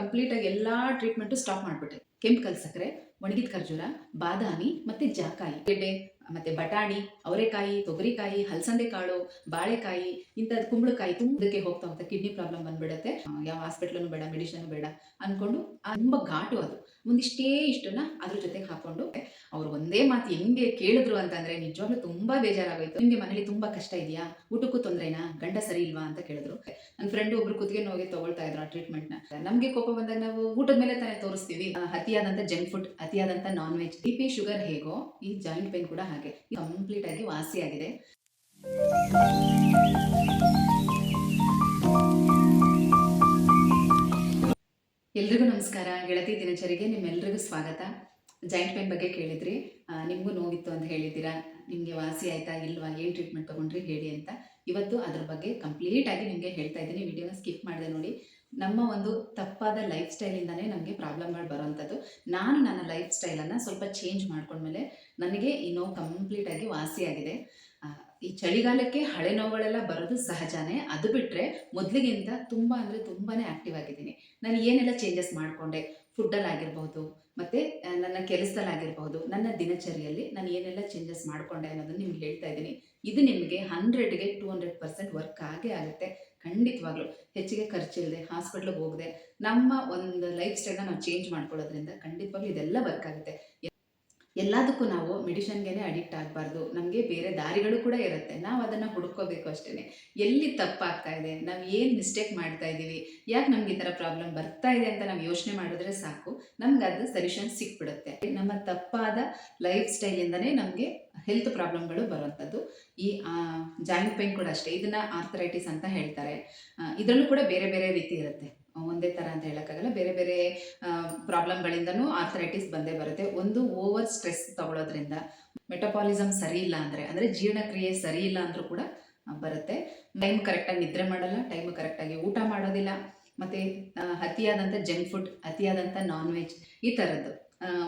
ಕಂಪ್ಲೀಟಾಗಿ ಎಲ್ಲ treatment stop ಮಾಡಿಬಿಟ್ಟೆ. ಕೆಂಪು ಸಕ್ಕರೆ ಒಣಗಿದ ಖರ್ಜೂರ ಬಾದಾಮಿ ಮತ್ತು ಜಾಕಾಯಿ. ಗೆಡ್ಡೆ ಮತ್ತು ಬಟಾಣಿ, ಅವರೆಕಾಯಿ, ತೊಗರಿಕಾಯಿ ಹಲಸಂದೆ ಕಾಳು ಬಾಳೆಕಾಯಿ ಇಂಥದ್ದು ಕುಂಬಳಕಾಯಿ ತುಂಬಕ್ಕೆ ಹೋಗ್ತಾ ಹೋಗ್ತಾ ಕಿಡ್ನಿ ಪ್ರಾಬ್ಲಮ್ ಬಂದ್ಬಿಡುತ್ತೆ. ಯಾವ ಹಾಸ್ಪಿಟ್ಲೂ ಬೇಡ ಮೆಡಿಷನ್ ಬೇಡ ಅಂದ್ಕೊಂಡು ತುಂಬ ಘಾಟು ಅದು. ಒಂದಿಷ್ಟೇ ಇಷ್ಟನ್ನ ಅದ್ರ ಜೊತೆಗೆ ಹಾಕೊಂಡು ಅವ್ರು ಒಂದೇ ಮಾತು ಹೆಂಗೆ ಕೇಳಿದ್ರು ಅಂತಂದ್ರೆ ನಿಜವಾಗ್ಲೂ ತುಂಬಾ ಬೇಜಾರಾಗೋಯ್ತು. ನಿಮ್ಗೆ ಮನೇಲಿ ತುಂಬಾ ಕಷ್ಟ ಇದೆಯಾ? ಊಟಕ್ಕೂ ತೊಂದ್ರೆನಾ? ಗಂಡ ಸರಿ ಇಲ್ವಾ ಅಂತ ಕೇಳಿದ್ರು. ನನ್ನ ಫ್ರೆಂಡ್ ಒಬ್ರು ಕುತ್ತಿಗೆ ನೋವಿಗೆ ತಗೊಳ್ತಾ ಇದ್ರು ಆ ಟ್ರೀಟ್ಮೆಂಟ್ನ. ನಮ್ಗೆ ಕೋಪ ಬಂದಾಗ ನಾವು ಊಟದ ಮೇಲೆ ತಾನೇ ತೋರಿಸ್ತೀವಿ. ಅತಿಯಾದಂತ junk food ಅತಿಯಾದಂತ non veg B P sugar ಹೇಗೋ ಈ ಜಾಯಿಂಟ್ ಪೇನ್ ಕೂಡ ಹಾಗೆ. ಕಂಪ್ಲೀಟ್ ಆಗಿ ವಾಸಿಯಾಗಿದೆ ಎಲ್ರಿಗೂ ನಮಸ್ಕಾರ. ಗೆಳತಿ ದಿನಚರಿಗೆ ನಿಮ್ಮೆಲ್ರಿಗೂ ಸ್ವಾಗತ. ಜಾಯಿಂಟ್ ಪೇನ್ ಬಗ್ಗೆ ಕೇಳಿದ್ರಿ. ನಿಮ್ಗೂ ನೋವಿತ್ತು ಅಂತ ಹೇಳಿದ್ದೀರಾ? ನಿಮಗೆ ವಾಸಿ ಆಯ್ತಾ ಇಲ್ವಾ? ಏನು ಟ್ರೀಟ್ಮೆಂಟ್ ತಗೊಂಡ್ರಿ? ಹೇಳಿ ಅಂತ. ಇವತ್ತು ಅದ್ರ ಬಗ್ಗೆ ಕಂಪ್ಲೀಟ್ ಆಗಿ ನಿಮಗೆ ಹೇಳ್ತಾ ಇದ್ದೀನಿ. ವಿಡಿಯೋನ ಸ್ಕಿಪ್ ಮಾಡಿದೆ ನೋಡಿ. ನಮ್ಮ ಒಂದು ತಪ್ಪಾದ ಲೈಫ್ ಸ್ಟೈಲಿಂದನೇ ನಮಗೆ ಪ್ರಾಬ್ಲಮ್ಗಳು ಬರೋವಂಥದ್ದು ನಾನು ನನ್ನ ಲೈಫ್ ಸ್ಟೈಲನ್ನು ಸ್ವಲ್ಪ ಚೇಂಜ್ ಮಾಡ್ಕೊಂಡ್ಮೇಲೆ ನನಗೆ ಈ ನೋವು ಕಂಪ್ಲೀಟಾಗಿ ವಾಸಿಯಾಗಿದೆ ಈ ಚಳಿಗಾಲಕ್ಕೆ ಹಳೆ ನೋವುಗಳೆಲ್ಲ ಬರೋದು ಸಹಜನೇ. ಅದು ಬಿಟ್ಟರೆ ಮೊದಲಿಗಿಂತ ತುಂಬ ಅಂದರೆ ತುಂಬಾ ಆ್ಯಕ್ಟಿವ್ ಆಗಿದ್ದೀನಿ. ನಾನು ಏನೆಲ್ಲ ಚೇಂಜಸ್ ಮಾಡಿಕೊಂಡೆ? ಫುಡ್ಡಲ್ಲಿ ಆಗಿರ್ಬೋದು ಮತ್ತು ನನ್ನ ಕೆಲಸದಲ್ಲಾಗಿರ್ಬೋದು, ನನ್ನ ದಿನಚರಿಯಲ್ಲಿ ನಾನು ಏನೆಲ್ಲ ಚೇಂಜಸ್ ಮಾಡಿಕೊಂಡೆ ಅನ್ನೋದನ್ನು ನಿಮ್ಗೆ ಹೇಳ್ತಾ ಇದ್ದೀನಿ. ಇದು ನಿಮಗೆ ಹಂಡ್ರೆಡ್ಗೆ ಟೂ ಹಂಡ್ರೆಡ್ ಪರ್ಸೆಂಟ್ ವರ್ಕ್ ಆಗೇ ಆಗುತ್ತೆ. ಖಂಡಿತವಾಗ್ಲೂ ಹೆಚ್ಚಿಗೆ ಖರ್ಚಿಲ್ಲದೆ ಹಾಸ್ಪಿಟ್ಲಿಗೆ ಹೋಗದೆ, ನಮ್ಮ ಒಂದು ಲೈಫ್ ಸ್ಟೈಲ್ನ ನಾವು ಚೇಂಜ್ ಮಾಡ್ಕೊಳ್ಳೋದ್ರಿಂದ ಖಂಡಿತವಾಗ್ಲೂ ಇದೆಲ್ಲ ವರ್ಕ್ ಆಗುತ್ತೆ. ಎಲ್ಲದಕ್ಕೂ ನಾವು ಮೆಡಿಷನ್ಗೆ ಅಡಿಕ್ಟ್ ಆಗಬಾರ್ದು. ನಮಗೆ ಬೇರೆ ದಾರಿಗಳು ಕೂಡ ಇರುತ್ತೆ. ನಾವು ಅದನ್ನು ಹುಡ್ಕೋಬೇಕು ಅಷ್ಟೇ ಎಲ್ಲಿ ತಪ್ಪಾಗ್ತಾ ಇದೆ? ನಾವು ಏನು ಮಿಸ್ಟೇಕ್ ಮಾಡ್ತಾ ಇದ್ದೀವಿ ಯಾಕೆ ನಮ್ಗೆ ಈ ಥರ ಪ್ರಾಬ್ಲಮ್ ಬರ್ತಾ ಇದೆ ಅಂತ ನಾವು ಯೋಚನೆ ಮಾಡಿದ್ರೆ ಸಾಕು. ನಮ್ಗೆ ಅದು ಸೊಲ್ಯೂಷನ್ ಸಿಕ್ಬಿಡುತ್ತೆ. ನಮ್ಮ ತಪ್ಪಾದ ಲೈಫ್ ಸ್ಟೈಲಿಂದನೇ ನಮಗೆ ಹೆಲ್ತ್ ಪ್ರಾಬ್ಲಮ್ಗಳು ಬರುವಂಥದ್ದು. ಈ ಜಾಯಿಂಟ್ ಪೇನ್ ಕೂಡ ಅಷ್ಟೇ. ಇದನ್ನ ಆರ್ಥರೈಟಿಸ್ ಅಂತ ಹೇಳ್ತಾರೆ. ಇದರಲ್ಲೂ ಕೂಡ ಬೇರೆ ಬೇರೆ ರೀತಿ ಇರುತ್ತೆ. ಒಂದೇ ಥರ ಅಂತ ಹೇಳೋಕ್ಕಾಗಲ್ಲ. ಬೇರೆ ಬೇರೆ ಪ್ರಾಬ್ಲಮ್ಗಳಿಂದನೂ ಆರ್ಥರೈಟಿಸ್ ಬಂದೇ ಬರುತ್ತೆ. ಒಂದು ಓವರ್ ಸ್ಟ್ರೆಸ್ ತಗೊಳ್ಳೋದ್ರಿಂದ ಮೆಟಪಾಲಿಸಮ್ ಸರಿ ಇಲ್ಲ ಅಂದರೆ ಅಂದರೆ ಜೀರ್ಣಕ್ರಿಯೆ ಸರಿ ಇಲ್ಲ ಅಂದರೂ ಕೂಡ ಬರುತ್ತೆ. ಟೈಮ್ ಕರೆಕ್ಟಾಗಿ ನಿದ್ರೆ ಮಾಡಲ್ಲ ಟೈಮ್ ಕರೆಕ್ಟಾಗಿ ಊಟ ಮಾಡೋದಿಲ್ಲ. ಮತ್ತು ಅತಿಯಾದಂಥ ಜಂಕ್ ಫುಡ್ ಅತಿಯಾದಂಥ ನಾನ್ ವೆಜ್ ಈ ಥರದ್ದು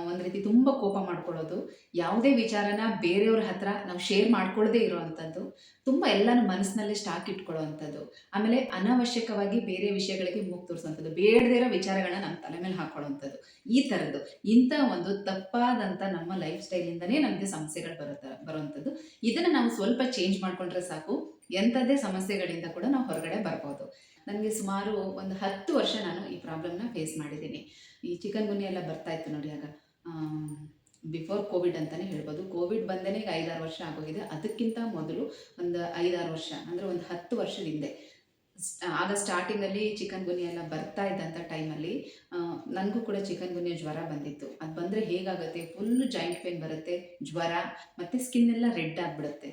ಒಂದು ರೀತಿ ತುಂಬ ಕೋಪ ಮಾಡ್ಕೊಳ್ಳೋದು. ಯಾವುದೇ ವಿಚಾರನ ಬೇರೆಯವ್ರ ಹತ್ರ ನಾವು ಶೇರ್ ಮಾಡ್ಕೊಳ್ಳದೆ ಇರೋವಂಥದ್ದು. ತುಂಬ ಎಲ್ಲನೂ ಮನಸ್ಸಿನಲ್ಲೇ ಸ್ಟಾಕ್ ಇಟ್ಕೊಳ್ಳೋವಂಥದ್ದು. ಆಮೇಲೆ ಅನಾವಶ್ಯಕವಾಗಿ ಬೇರೆ ವಿಷಯಗಳಿಗೆ ಮೂಗು ತೋರಿಸುವಂಥದ್ದು. ಬೇಡದೇ ಇರೋ ವಿಚಾರಗಳನ್ನ ನಮ್ಮ ತಲೆ ಮೇಲೆ ಹಾಕೊಳ್ಳೋವಂಥದ್ದು. ಈ ಥರದ್ದು. ಇಂಥ ಒಂದು ತಪ್ಪಾದಂಥ ನಮ್ಮ ಲೈಫ್ ಸ್ಟೈಲಿಂದನೇ ನಮಗೆ ಸಮಸ್ಯೆಗಳು ಬರುತ್ತೆ, ಬರುವಂಥದ್ದು. ಇದನ್ನು ನಾವು ಸ್ವಲ್ಪ ಚೇಂಜ್ ಮಾಡಿಕೊಂಡ್ರೆ ಸಾಕು. ಎಂಥದ್ದೇ ಸಮಸ್ಯೆಗಳಿಂದ ಕೂಡ ನಾವು ಹೊರಗಡೆ ಬರ್ಬೋದು. ನನಗೆ ಸುಮಾರು ಒಂದು ಹತ್ತು ವರ್ಷ ನಾನು ಈ ಪ್ರಾಬ್ಲಮ್ನ ಫೇಸ್ ಮಾಡಿದ್ದೀನಿ. ಈ ಚಿಕನ್ ಗುನಿ ಎಲ್ಲ ಬರ್ತಾ ಇತ್ತು ನೋಡಿ ಆಗ. ಬಿಫೋರ್ ಕೋವಿಡ್ ಅಂತಲೇ ಹೇಳ್ಬೋದು. ಕೋವಿಡ್ ಬಂದೇ ಈಗ ಐದಾರು ವರ್ಷ ಆಗೋಗಿದೆ. ಅದಕ್ಕಿಂತ ಮೊದಲು ಒಂದು ಐದಾರು ವರ್ಷ, ಅಂದರೆ ಒಂದು ಹತ್ತು ವರ್ಷದ ಹಿಂದೆ. ಆಗ ಸ್ಟಾರ್ಟಿಂಗಲ್ಲಿ ಚಿಕನ್ ಗುನಿ ಎಲ್ಲ ಬರ್ತಾ ಇದ್ದಂಥ ಟೈಮಲ್ಲಿ ನನಗೂ ಕೂಡ ಚಿಕನ್ ಗುನಿಯ ಜ್ವರ ಬಂದಿತ್ತು. ಅದು ಬಂದರೆ ಹೇಗಾಗುತ್ತೆ? ಫುಲ್ ಜಾಯಿಂಟ್ ಪೇನ್ ಬರುತ್ತೆ, ಜ್ವರ, ಮತ್ತು ಸ್ಕಿನ್ ಎಲ್ಲ ರೆಡ್ ಆಗಿಬಿಡುತ್ತೆ.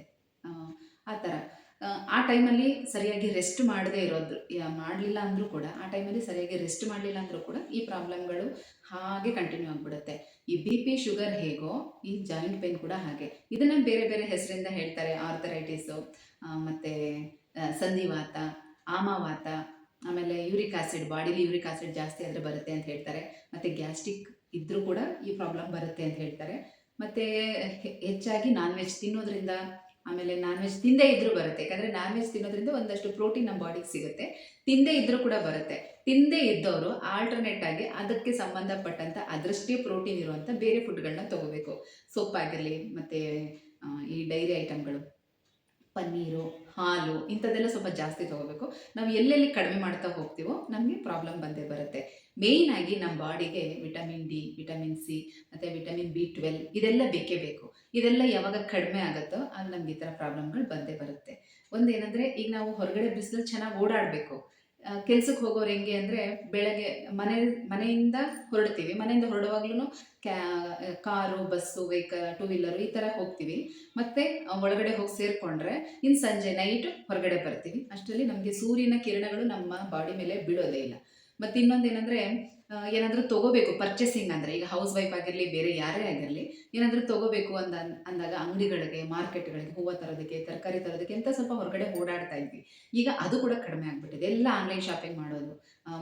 ಆ ಥರ. ಆ, ಟೈಮಲ್ಲಿ ಸರಿಯಾಗಿ ರೆಸ್ಟ್ ಮಾಡದೇ ಇರೋದು. ಮಾಡಲಿಲ್ಲ ಅಂದರೂ ಕೂಡ ಆ ಟೈಮಲ್ಲಿ ಸರಿಯಾಗಿ ರೆಸ್ಟ್ ಮಾಡಲಿಲ್ಲ ಅಂದರೂ ಕೂಡ ಈ ಪ್ರಾಬ್ಲಮ್ಗಳು ಹಾಗೆ ಕಂಟಿನ್ಯೂ ಆಗಿಬಿಡುತ್ತೆ. ಈ ಬಿ ಪಿ ಶುಗರ್ ಹೇಗೋ ಈ ಜಾಯಿಂಟ್ ಪೇನ್ ಕೂಡ ಹಾಗೆ. ಇದನ್ನು ಬೇರೆ ಬೇರೆ ಹೆಸರಿಂದ ಹೇಳ್ತಾರೆ ಆರ್ಥರೈಟಿಸು ಮತ್ತು ಸಂಧಿವಾತ ಆಮವಾತ ಆಮೇಲೆ uric acid bodily uric acid ಜಾಸ್ತಿ ಆದರೆ ಬರುತ್ತೆ ಅಂತ ಹೇಳ್ತಾರೆ. ಮತ್ತು ಗ್ಯಾಸ್ಟ್ರಿಕ್ ಇದ್ದರೂ ಕೂಡ ಈ ಪ್ರಾಬ್ಲಮ್ ಬರುತ್ತೆ ಅಂತ ಹೇಳ್ತಾರೆ. ಮತ್ತು ಹೆಚ್ಚಾಗಿ ನಾನ್ ವೆಜ್ ತಿನ್ನೋದ್ರಿಂದ ಆಮೇಲೆ ನಾನ್ ವೆಜ್ ತಿಂದೇ ಇದ್ರೂ ಬರುತ್ತೆ. ಯಾಕಂದ್ರೆ ನಾನ್ ವೆಜ್ ತಿನ್ನೋದ್ರಿಂದ ಒಂದಷ್ಟು ಪ್ರೋಟೀನ್ ನಮ್ಮ ಬಾಡಿಗೆ ಸಿಗುತ್ತೆ. ತಿಂದೇ ಇದ್ರೂ ಕೂಡ ಬರುತ್ತೆ. ತಿಂದೇ ಇದ್ದವರು ಆಲ್ಟರ್ನೇಟ್ ಆಗಿ ಅದಕ್ಕೆ ಸಂಬಂಧಪಟ್ಟಂತ ಅದರಷ್ಟೇ ಪ್ರೋಟೀನ್ ಇರುವಂತ ಬೇರೆ ಫುಡ್ಗಳನ್ನ ತಗೋಬೇಕು. ಸೊಪ್ಪಾಗಿರಲಿ, ಮತ್ತೆ ಈ ಡೈರಿ ಐಟಮ್ಗಳು ಪನ್ನೀರು, ಹಾಲು ಇಂಥದ್ದೆಲ್ಲ ಸ್ವಲ್ಪ ಜಾಸ್ತಿ ತಗೋಬೇಕು. ನಾವು ಎಲ್ಲೆಲ್ಲಿ ಕಡಿಮೆ ಮಾಡ್ತಾ ಹೋಗ್ತೀವೋ ನಮಗೆ ಪ್ರಾಬ್ಲಮ್ ಬಂದೇ ಬರುತ್ತೆ. ಮೇಯ್ನ್ ಆಗಿ ನಮ್ಮ ಬಾಡಿಗೆ ವಿಟಮಿನ್ ಡಿ ವಿಟಮಿನ್ ಸಿ ಮತ್ತು ವಿಟಮಿನ್ ಬಿ ಟ್ವೆಲ್ ಇದೆಲ್ಲ ಬೇಕೇ ಬೇಕು. ಇದೆಲ್ಲ ಯಾವಾಗ ಕಡಿಮೆ ಆಗುತ್ತೋ ಆಗ ನಮ್ಗೆ ಈ ಥರ ಪ್ರಾಬ್ಲಮ್ಗಳು ಬಂದೇ ಬರುತ್ತೆ. ಒಂದೇನೆಂದರೆ ಈಗ ನಾವು ಹೊರಗಡೆ ಬಿಸಿಲು ಚೆನ್ನಾಗಿ ಓಡಾಡಬೇಕು. ಕೆಲ್ಸಕ್ಕೆ ಹೋಗೋರು ಹೆಂಗೆ ಅಂದರೆ ಬೆಳಗ್ಗೆ ಮನೆ, ಮನೆಯಿಂದ ಹೊರಡ್ತೀವಿ. ಮನೆಯಿಂದ ಹೊರಡುವಾಗ್ಲೂ ಕ್ಯಾ, car, bus vehicle two wheeler ಈ ಥರ ಹೋಗ್ತೀವಿ. ಮತ್ತೆ ಒಳಗಡೆ ಹೋಗಿ ಸೇರಿಕೊಂಡ್ರೆ ಇನ್ನು ಸಂಜೆ ನೈಟ್ ಹೊರಗಡೆ ಬರ್ತೀವಿ. ಅಷ್ಟರಲ್ಲಿ ನಮಗೆ ಸೂರ್ಯನ ಕಿರಣಗಳು ನಮ್ಮ ಬಾಡಿ ಮೇಲೆ ಬಿಡೋದೇ ಇಲ್ಲ. ಮತ್ತು ಇನ್ನೊಂದು ಏನಂದರೆ ತೊಗೋಬೇಕು ಪರ್ಚೇಸಿಂಗ್ ಅಂದರೆ, ಈಗ ಹೌಸ್ ವೈಫ್ ಆಗಿರಲಿ, ಬೇರೆ ಯಾರೇ ಆಗಿರಲಿ, ಏನಾದರೂ ತೊಗೋಬೇಕು ಅಂತ ಅಂದಾಗ ಅಂಗಡಿಗಳಿಗೆ, ಮಾರ್ಕೆಟ್ಗಳಿಗೆ ಹೂವು ತರೋದಕ್ಕೆ, ತರಕಾರಿ ತರೋದಕ್ಕೆ ಅಂತ ಸ್ವಲ್ಪ ಹೊರಗಡೆ ಓಡಾಡ್ತಾ ಇದ್ವಿ. ಈಗ ಅದು ಕೂಡ ಕಡಿಮೆ ಆಗಿಬಿಟ್ಟಿದೆ. ಎಲ್ಲ ಆನ್ಲೈನ್ ಶಾಪಿಂಗ್ ಮಾಡೋದು.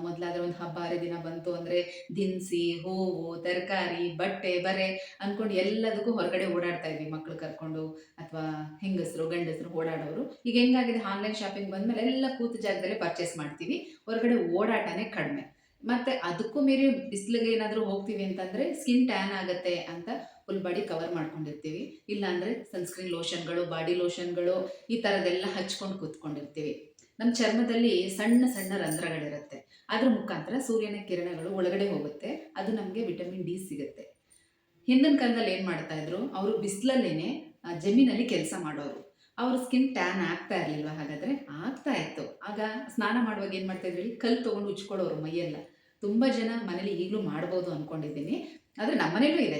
ಮೊದಲಾದ್ರೆ ಒಂದು ಹಬ್ಬ, ಹರಿದಿನ ಬಂತು ಅಂದರೆ ದಿನಸಿ, ಹೂವು, ತರಕಾರಿ, ಬಟ್ಟೆ, ಬರೆ ಅಂದ್ಕೊಂಡು ಎಲ್ಲದಕ್ಕೂ ಹೊರಗಡೆ ಓಡಾಡ್ತಾ ಇದ್ವಿ. ಮಕ್ಳು ಕರ್ಕೊಂಡು ಅಥವಾ ಹೆಂಗಸರು, ಗಂಡಸರು ಓಡಾಡೋರು. ಈಗ ಹೆಂಗಾಗಿದೆ? ಆನ್ಲೈನ್ ಶಾಪಿಂಗ್ ಬಂದಮೇಲೆ ಎಲ್ಲ ಕೂತು ಜಾಗದಲ್ಲೇ ಪರ್ಚೇಸ್ ಮಾಡ್ತೀವಿ. ಹೊರಗಡೆ ಓಡಾಟನೇ ಕಡಿಮೆ. ಮತ್ತೆ ಅದಕ್ಕೂ ಮೀರಿ ಬಿಸಿಲಿಗೆ ಏನಾದರೂ ಹೋಗ್ತೀವಿ ಅಂತಂದರೆ ಸ್ಕಿನ್ ಟ್ಯಾನ್ ಆಗುತ್ತೆ ಅಂತ ಫುಲ್ ಬಾಡಿ ಕವರ್ ಮಾಡ್ಕೊಂಡಿರ್ತೀವಿ. ಇಲ್ಲಾಂದರೆ ಸನ್ಸ್ಕ್ರೀನ್ ಲೋಷನ್ಗಳು ಬಾಡಿ ಲೋಷನ್ಗಳು ಈ ಥರದ್ದೆಲ್ಲ ಹಚ್ಕೊಂಡು ಕೂತ್ಕೊಂಡಿರ್ತೀವಿ. ನಮ್ಮ ಚರ್ಮದಲ್ಲಿ ಸಣ್ಣ ಸಣ್ಣ ರಂಧ್ರಗಳಿರುತ್ತೆ. ಅದ್ರ ಮುಖಾಂತರ ಸೂರ್ಯನ ಕಿರಣಗಳು ಒಳಗಡೆ ಹೋಗುತ್ತೆ. ಅದು ನಮಗೆ ವಿಟಮಿನ್ ಡಿ ಸಿಗುತ್ತೆ. ಹಿಂದಿನ ಕಾಲದಲ್ಲಿ ಏನು ಮಾಡ್ತಾ ಇದ್ರು? ಅವರು ಬಿಸಿಲಲ್ಲೇನೆ ಜಮೀನಲ್ಲಿ ಕೆಲಸ ಮಾಡೋರು. ಅವ್ರ ಸ್ಕಿನ್ ಟ್ಯಾನ್ ಆಗ್ತಾ ಇರಲಿಲ್ವ? ಹಾಗಾದ್ರೆ ಆಗ್ತಾ ಇತ್ತು. ಆಗ ಸ್ನಾನ ಮಾಡುವಾಗ ಏನು ಮಾಡ್ತಾ ಇದ್ರಿ? ಕಲ್ಲು ತೊಗೊಂಡು ಉಚ್ಕೊಳ್ಳೋರು ಮೈಯೆಲ್ಲ. ತುಂಬ ಜನ ಮನೇಲಿ ಈಗಲೂ ಮಾಡ್ಬೋದು ಅಂದ್ಕೊಂಡಿದ್ದೀನಿ ಆದರೆ ನಮ್ಮ ಮನೇಲೂ ಇದೆ.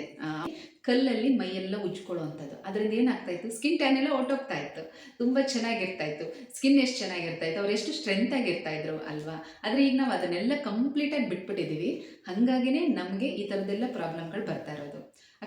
ಕಲ್ಲಲ್ಲಿ ಮೈಯೆಲ್ಲ ಉಜ್ಕೊಳ್ಳುವಂಥದ್ದು ಅದರಿಂದ ಏನಾಗ್ತಾ ಇತ್ತು? ಸ್ಕಿನ್ ಟ್ಯಾನ್ ಎಲ್ಲ ಹೊಟ್ಟೋಗ್ತಾ ಇತ್ತು. ತುಂಬ ಚೆನ್ನಾಗಿರ್ತಾ ಇತ್ತು. ಸ್ಕಿನ್ ಎಷ್ಟು ಚೆನ್ನಾಗಿರ್ತಾ ಇತ್ತು? ಅವ್ರು ಎಷ್ಟು ಸ್ಟ್ರೆಂತ್ ಆಗಿರ್ತಾ ಇದ್ರು ಅಲ್ವಾ? ಆದರೆ ಈಗ ನಾವು ಅದನ್ನೆಲ್ಲ ಕಂಪ್ಲೀಟಾಗಿ ಬಿಟ್ಬಿಟ್ಟಿದ್ದೀವಿ ಹಾಗಾಗಿನೇ ನಮಗೆ ಈ ಥರದ್ದೆಲ್ಲ ಪ್ರಾಬ್ಲಮ್ಗಳು ಬರ್ತಾ ಇರೋದು.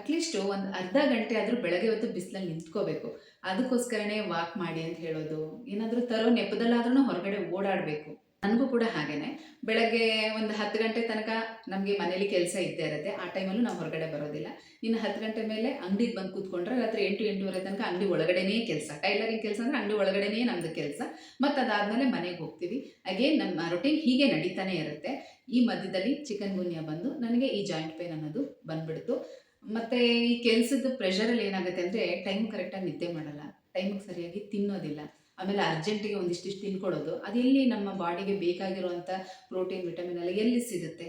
ಅಟ್ಲೀಸ್ಟು ಒಂದು ಅರ್ಧ ಗಂಟೆ ಆದರೂ ಬೆಳಗ್ಗೆ ಹೊತ್ತು ಬಿಸಿಲಲ್ಲಿ ನಿಂತ್ಕೋಬೇಕು. ಅದಕ್ಕೋಸ್ಕರನೇ ವಾಕ್ ಮಾಡಿ ಅಂತ ಹೇಳೋದು. ಏನಾದರೂ ತರೋ ನೆಪದಲ್ಲಾದ್ರೂ ಹೊರಗಡೆ ಓಡಾಡಬೇಕು. ನನಗೂ ಕೂಡ ಹಾಗೇನೆ. ಬೆಳಗ್ಗೆ ಒಂದು ಹತ್ತು ಗಂಟೆ ತನಕ ನಮಗೆ ಮನೇಲಿ ಕೆಲಸ ಇದ್ದೇ ಇರುತ್ತೆ. ಆ ಟೈಮಲ್ಲೂ ನಾವು ಹೊರಗಡೆ ಬರೋದಿಲ್ಲ. ಇನ್ನು ಹತ್ತು ಗಂಟೆ ಮೇಲೆ ಅಂಗಡಿಗೆ ಬಂದು ಕೂತ್ಕೊಂಡ್ರೆ ರಾತ್ರಿ ಎಂಟು, ಎಂಟೂವರೆ ತನಕ ಅಂಗಡಿ ಒಳಗಡೆನೇ ಕೆಲಸ. ಟೈಲರಿಂಗ್ ಕೆಲಸ ಅಂದರೆ ಅಂಗಡಿ ಒಳಗಡೆನೇ ನಮ್ಮದು ಕೆಲಸ. ಮತ್ತು ಅದಾದಮೇಲೆ ಮನೆಗೆ ಹೋಗ್ತೀವಿ. ಅಗೇನ್ ನಮ್ಮ ರೊಟೀನ್ ಹೀಗೆ ನಡೀತಾನೆ ಇರುತ್ತೆ. ಈ ಮಧ್ಯದಲ್ಲಿ ಚಿಕನ್ ಗುನ್ಯಾ ಬಂದು ನನಗೆ ಈ ಜಾಯಿಂಟ್ ಪೇನ್ ಅನ್ನೋದು ಬಂದ್ಬಿಡ್ತು. ಮತ್ತು ಈ ಕೆಲಸದ ಪ್ರೆಷರಲ್ಲಿ ಏನಾಗುತ್ತೆ ಅಂದರೆ ಟೈಮ್ ಕರೆಕ್ಟಾಗಿ ನಿದ್ದೆ ಮಾಡಲ್ಲ. ಟೈಮಿಗೆ ಸರಿಯಾಗಿ ತಿನ್ನೋದಿಲ್ಲ. ಆಮೇಲೆ ಅರ್ಜೆಂಟಿಗೆ ಒಂದಿಷ್ಟಿಷ್ಟು ತಿನ್ಕೊಳ್ಳೋದು ಅದೆಲ್ಲಿ ನಮ್ಮ ಬಾಡಿಗೆ ಬೇಕಾಗಿರುವಂಥ ಪ್ರೋಟೀನ್ ವಿಟಮಿನ್ ಎಲ್ಲ ಎಲ್ಲಿ ಸಿಗುತ್ತೆ?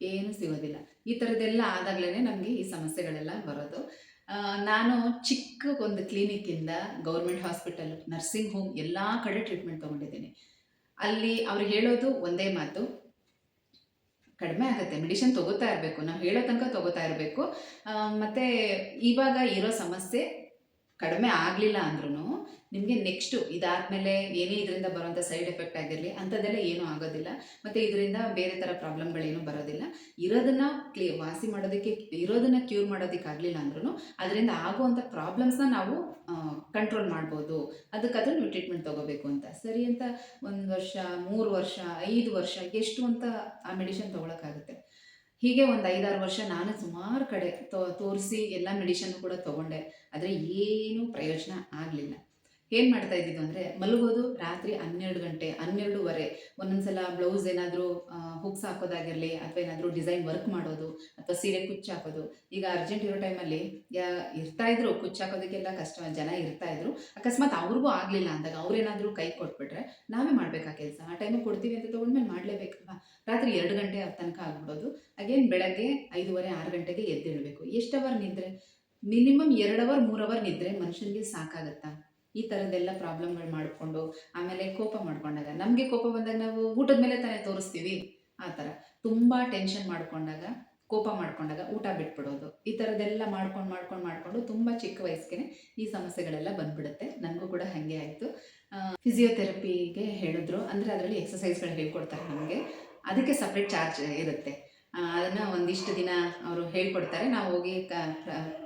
ಏನೂ ಸಿಗೋದಿಲ್ಲ. ಈ ಥರದ್ದೆಲ್ಲ ಆದಾಗಲೇ ನಮಗೆ ಈ ಸಮಸ್ಯೆಗಳೆಲ್ಲ ಬರೋದು. ನಾನು ಚಿಕ್ಕ ಒಂದು ಕ್ಲಿನಿಕ್ಕಿಂದ ಗೌರ್ಮೆಂಟ್ ಹಾಸ್ಪಿಟಲ್ ನರ್ಸಿಂಗ್ ಹೋಮ್ ಎಲ್ಲ ಕಡೆ ಟ್ರೀಟ್ಮೆಂಟ್ ತೊಗೊಂಡಿದ್ದೀನಿ. ಅಲ್ಲಿ ಅವ್ರು ಹೇಳೋದು ಒಂದೇ ಮಾತು. ಕಡಿಮೆ ಆಗುತ್ತೆ. ಮೆಡಿಷನ್ ತಗೋತಾ ಇರಬೇಕು. ನಾವು ಹೇಳೋ ತನಕ ತಗೋತಾ ಇರಬೇಕು. ಮತ್ತು ಇವಾಗ ಇರೋ ಸಮಸ್ಯೆ ಕಡಿಮೆ ಆಗಲಿಲ್ಲ ಅಂದ್ರೂ ನಿಮಗೆ ನೆಕ್ಸ್ಟು ಇದಾದಮೇಲೆ ಏನೇ ಇದರಿಂದ ಬರುವಂಥ ಸೈಡ್ ಎಫೆಕ್ಟ್ ಆಗಿರಲಿ ಅಂಥದ್ದೆಲ್ಲ ಏನೂ ಆಗೋದಿಲ್ಲ. ಮತ್ತು ಇದರಿಂದ ಬೇರೆ ಥರ ಪ್ರಾಬ್ಲಮ್ಗಳೇನು ಬರೋದಿಲ್ಲ. ಇರೋದನ್ನು ಕ್ಲೀ, ವಾಸಿ ಮಾಡೋದಕ್ಕೆ, ಇರೋದನ್ನು ಕ್ಯೂರ್ ಮಾಡೋದಕ್ಕೆ ಆಗಲಿಲ್ಲ ಅಂದ್ರೂ ಅದರಿಂದ ಆಗುವಂಥ ಪ್ರಾಬ್ಲಮ್ಸ್ನ ನಾವು ಕಂಟ್ರೋಲ್ ಮಾಡ್ಬೋದು. ಅದಕ್ಕಾದ್ರೂ ನೀವು ಟ್ರೀಟ್ಮೆಂಟ್ ತೊಗೋಬೇಕು ಅಂತ. ಸರಿ ಅಂತ ಒಂದು ವರ್ಷ, ಮೂರು ವರ್ಷ, ಐದು ವರ್ಷ ಎಷ್ಟು ಅಂತ ಆ ಮೆಡಿಷನ್ ತೊಗೊಳಕ್ಕಾಗುತ್ತೆ. ಹೀಗೆ ಒಂದು ಐದಾರು ವರ್ಷ ನಾನು ಸುಮಾರು ಕಡೆ ತೋ, ತೋರಿಸಿ ಎಲ್ಲ ಮೆಡಿಷನ್ ಕೂಡ ತೊಗೊಂಡೆ. ಆದರೆ ಏನೂ ಪ್ರಯೋಜನ ಆಗಲಿಲ್ಲ. ಏನು ಮಾಡ್ತಾ ಇದ್ದಿದ್ದು ಅಂದರೆ ಮಲಗೋದು ರಾತ್ರಿ ಹನ್ನೆರಡು ಗಂಟೆ, ಹನ್ನೆರಡೂವರೆ. ಒಂದೊಂದ್ಸಲ ಬ್ಲೌಸ್ ಏನಾದರೂ ಹುಕ್ಸ್ ಹಾಕೋದಾಗಿರಲಿ ಅಥವಾ ಏನಾದರೂ ಡಿಸೈನ್ ವರ್ಕ್ ಮಾಡೋದು ಅಥವಾ ಸೀರೆ ಕುಚ್ಚು ಹಾಕೋದು. ಈಗ ಅರ್ಜೆಂಟ್ ಇರೋ ಟೈಮಲ್ಲಿ ಯಾ, ಇರ್ತಾ ಇದ್ರು, ಕುಚ್ಚು ಹಾಕೋದಕ್ಕೆಲ್ಲ ಕಷ್ಟ, ಜನ ಇರ್ತಾ ಇದ್ರು. ಅಕಸ್ಮಾತ್ ಅವ್ರಿಗೂ ಆಗಲಿಲ್ಲ ಅಂದಾಗ ಅವ್ರೇನಾದರೂ ಕೈ ಕೊಟ್ಬಿಟ್ರೆ ನಾವೇ ಮಾಡ್ಬೇಕಾ ಕೆಲಸ. ಆ ಟೈಮಿಗೆ ಕೊಡ್ತೀವಿ ಅಂತ ತೊಗೊಂಡ್ಮೇಲೆ ಮಾಡಲೇಬೇಕಲ್ವಾ ರಾತ್ರಿ ಎರಡು ಗಂಟೆ ತನಕ ಆಗ್ಬಿಡೋದು. ಅಗೇನ್ ಬೆಳಗ್ಗೆ ಐದೂವರೆ, ಆರು ಗಂಟೆಗೆ ಎದ್ದೇಳಬೇಕು. ಎಷ್ಟು ಅವರ್ ನಿದ್ರೆ? ಮಿನಿಮಮ್ ಎರಡು ಅವರ್ ಮೂರು ಅವರ್ ನಿದ್ರೆ ಮನುಷ್ಯನಿಗೆ ಸಾಕಾಗತ್ತಾ? ಈ ಥರದ್ದೆಲ್ಲ ಪ್ರಾಬ್ಲಮ್ಗಳು ಮಾಡಿಕೊಂಡು, ಆಮೇಲೆ ಕೋಪ ಮಾಡ್ಕೊಂಡಾಗ. ನಮಗೆ ಕೋಪ ಬಂದಾಗ ನಾವು ಊಟದ ಮೇಲೆ ತಾನೇ ತೋರಿಸ್ತೀವಿ. ಆ ಥರ. ತುಂಬ ಟೆನ್ಷನ್ ಮಾಡ್ಕೊಂಡಾಗ, ಕೋಪ ಮಾಡ್ಕೊಂಡಾಗ ಊಟ ಬಿಟ್ಬಿಡೋದು. ಈ ಥರದ್ದೆಲ್ಲ ಮಾಡ್ಕೊಂಡು ಮಾಡ್ಕೊಂಡು, ಮಾಡಿಕೊಂಡು ತುಂಬ ಚಿಕ್ಕ ವಯಸ್ಸಿಗೆ ಈ ಸಮಸ್ಯೆಗಳೆಲ್ಲ ಬಂದ್ಬಿಡುತ್ತೆ. ನನಗೂ ಕೂಡ ಹಾಗೆ ಆಯಿತು. ಫಿಸಿಯೋಥೆರಪಿಗೆ ಹೇಳಿದ್ರು. ಅಂದರೆ ಅದರಲ್ಲಿ ಎಕ್ಸಸೈಸ್ಗಳು ಹೇಳ್ಕೊಡ್ತಾರೆ ನಮಗೆ. ಅದಕ್ಕೆ ಸಪ್ರೇಟ್ ಚಾರ್ಜ್ ಇರುತ್ತೆ. ಅದನ್ನು ಒಂದಿಷ್ಟು ದಿನ ಅವರು ಹೇಳ್ಕೊಡ್ತಾರೆ. ನಾವು ಹೋಗಿ ಕ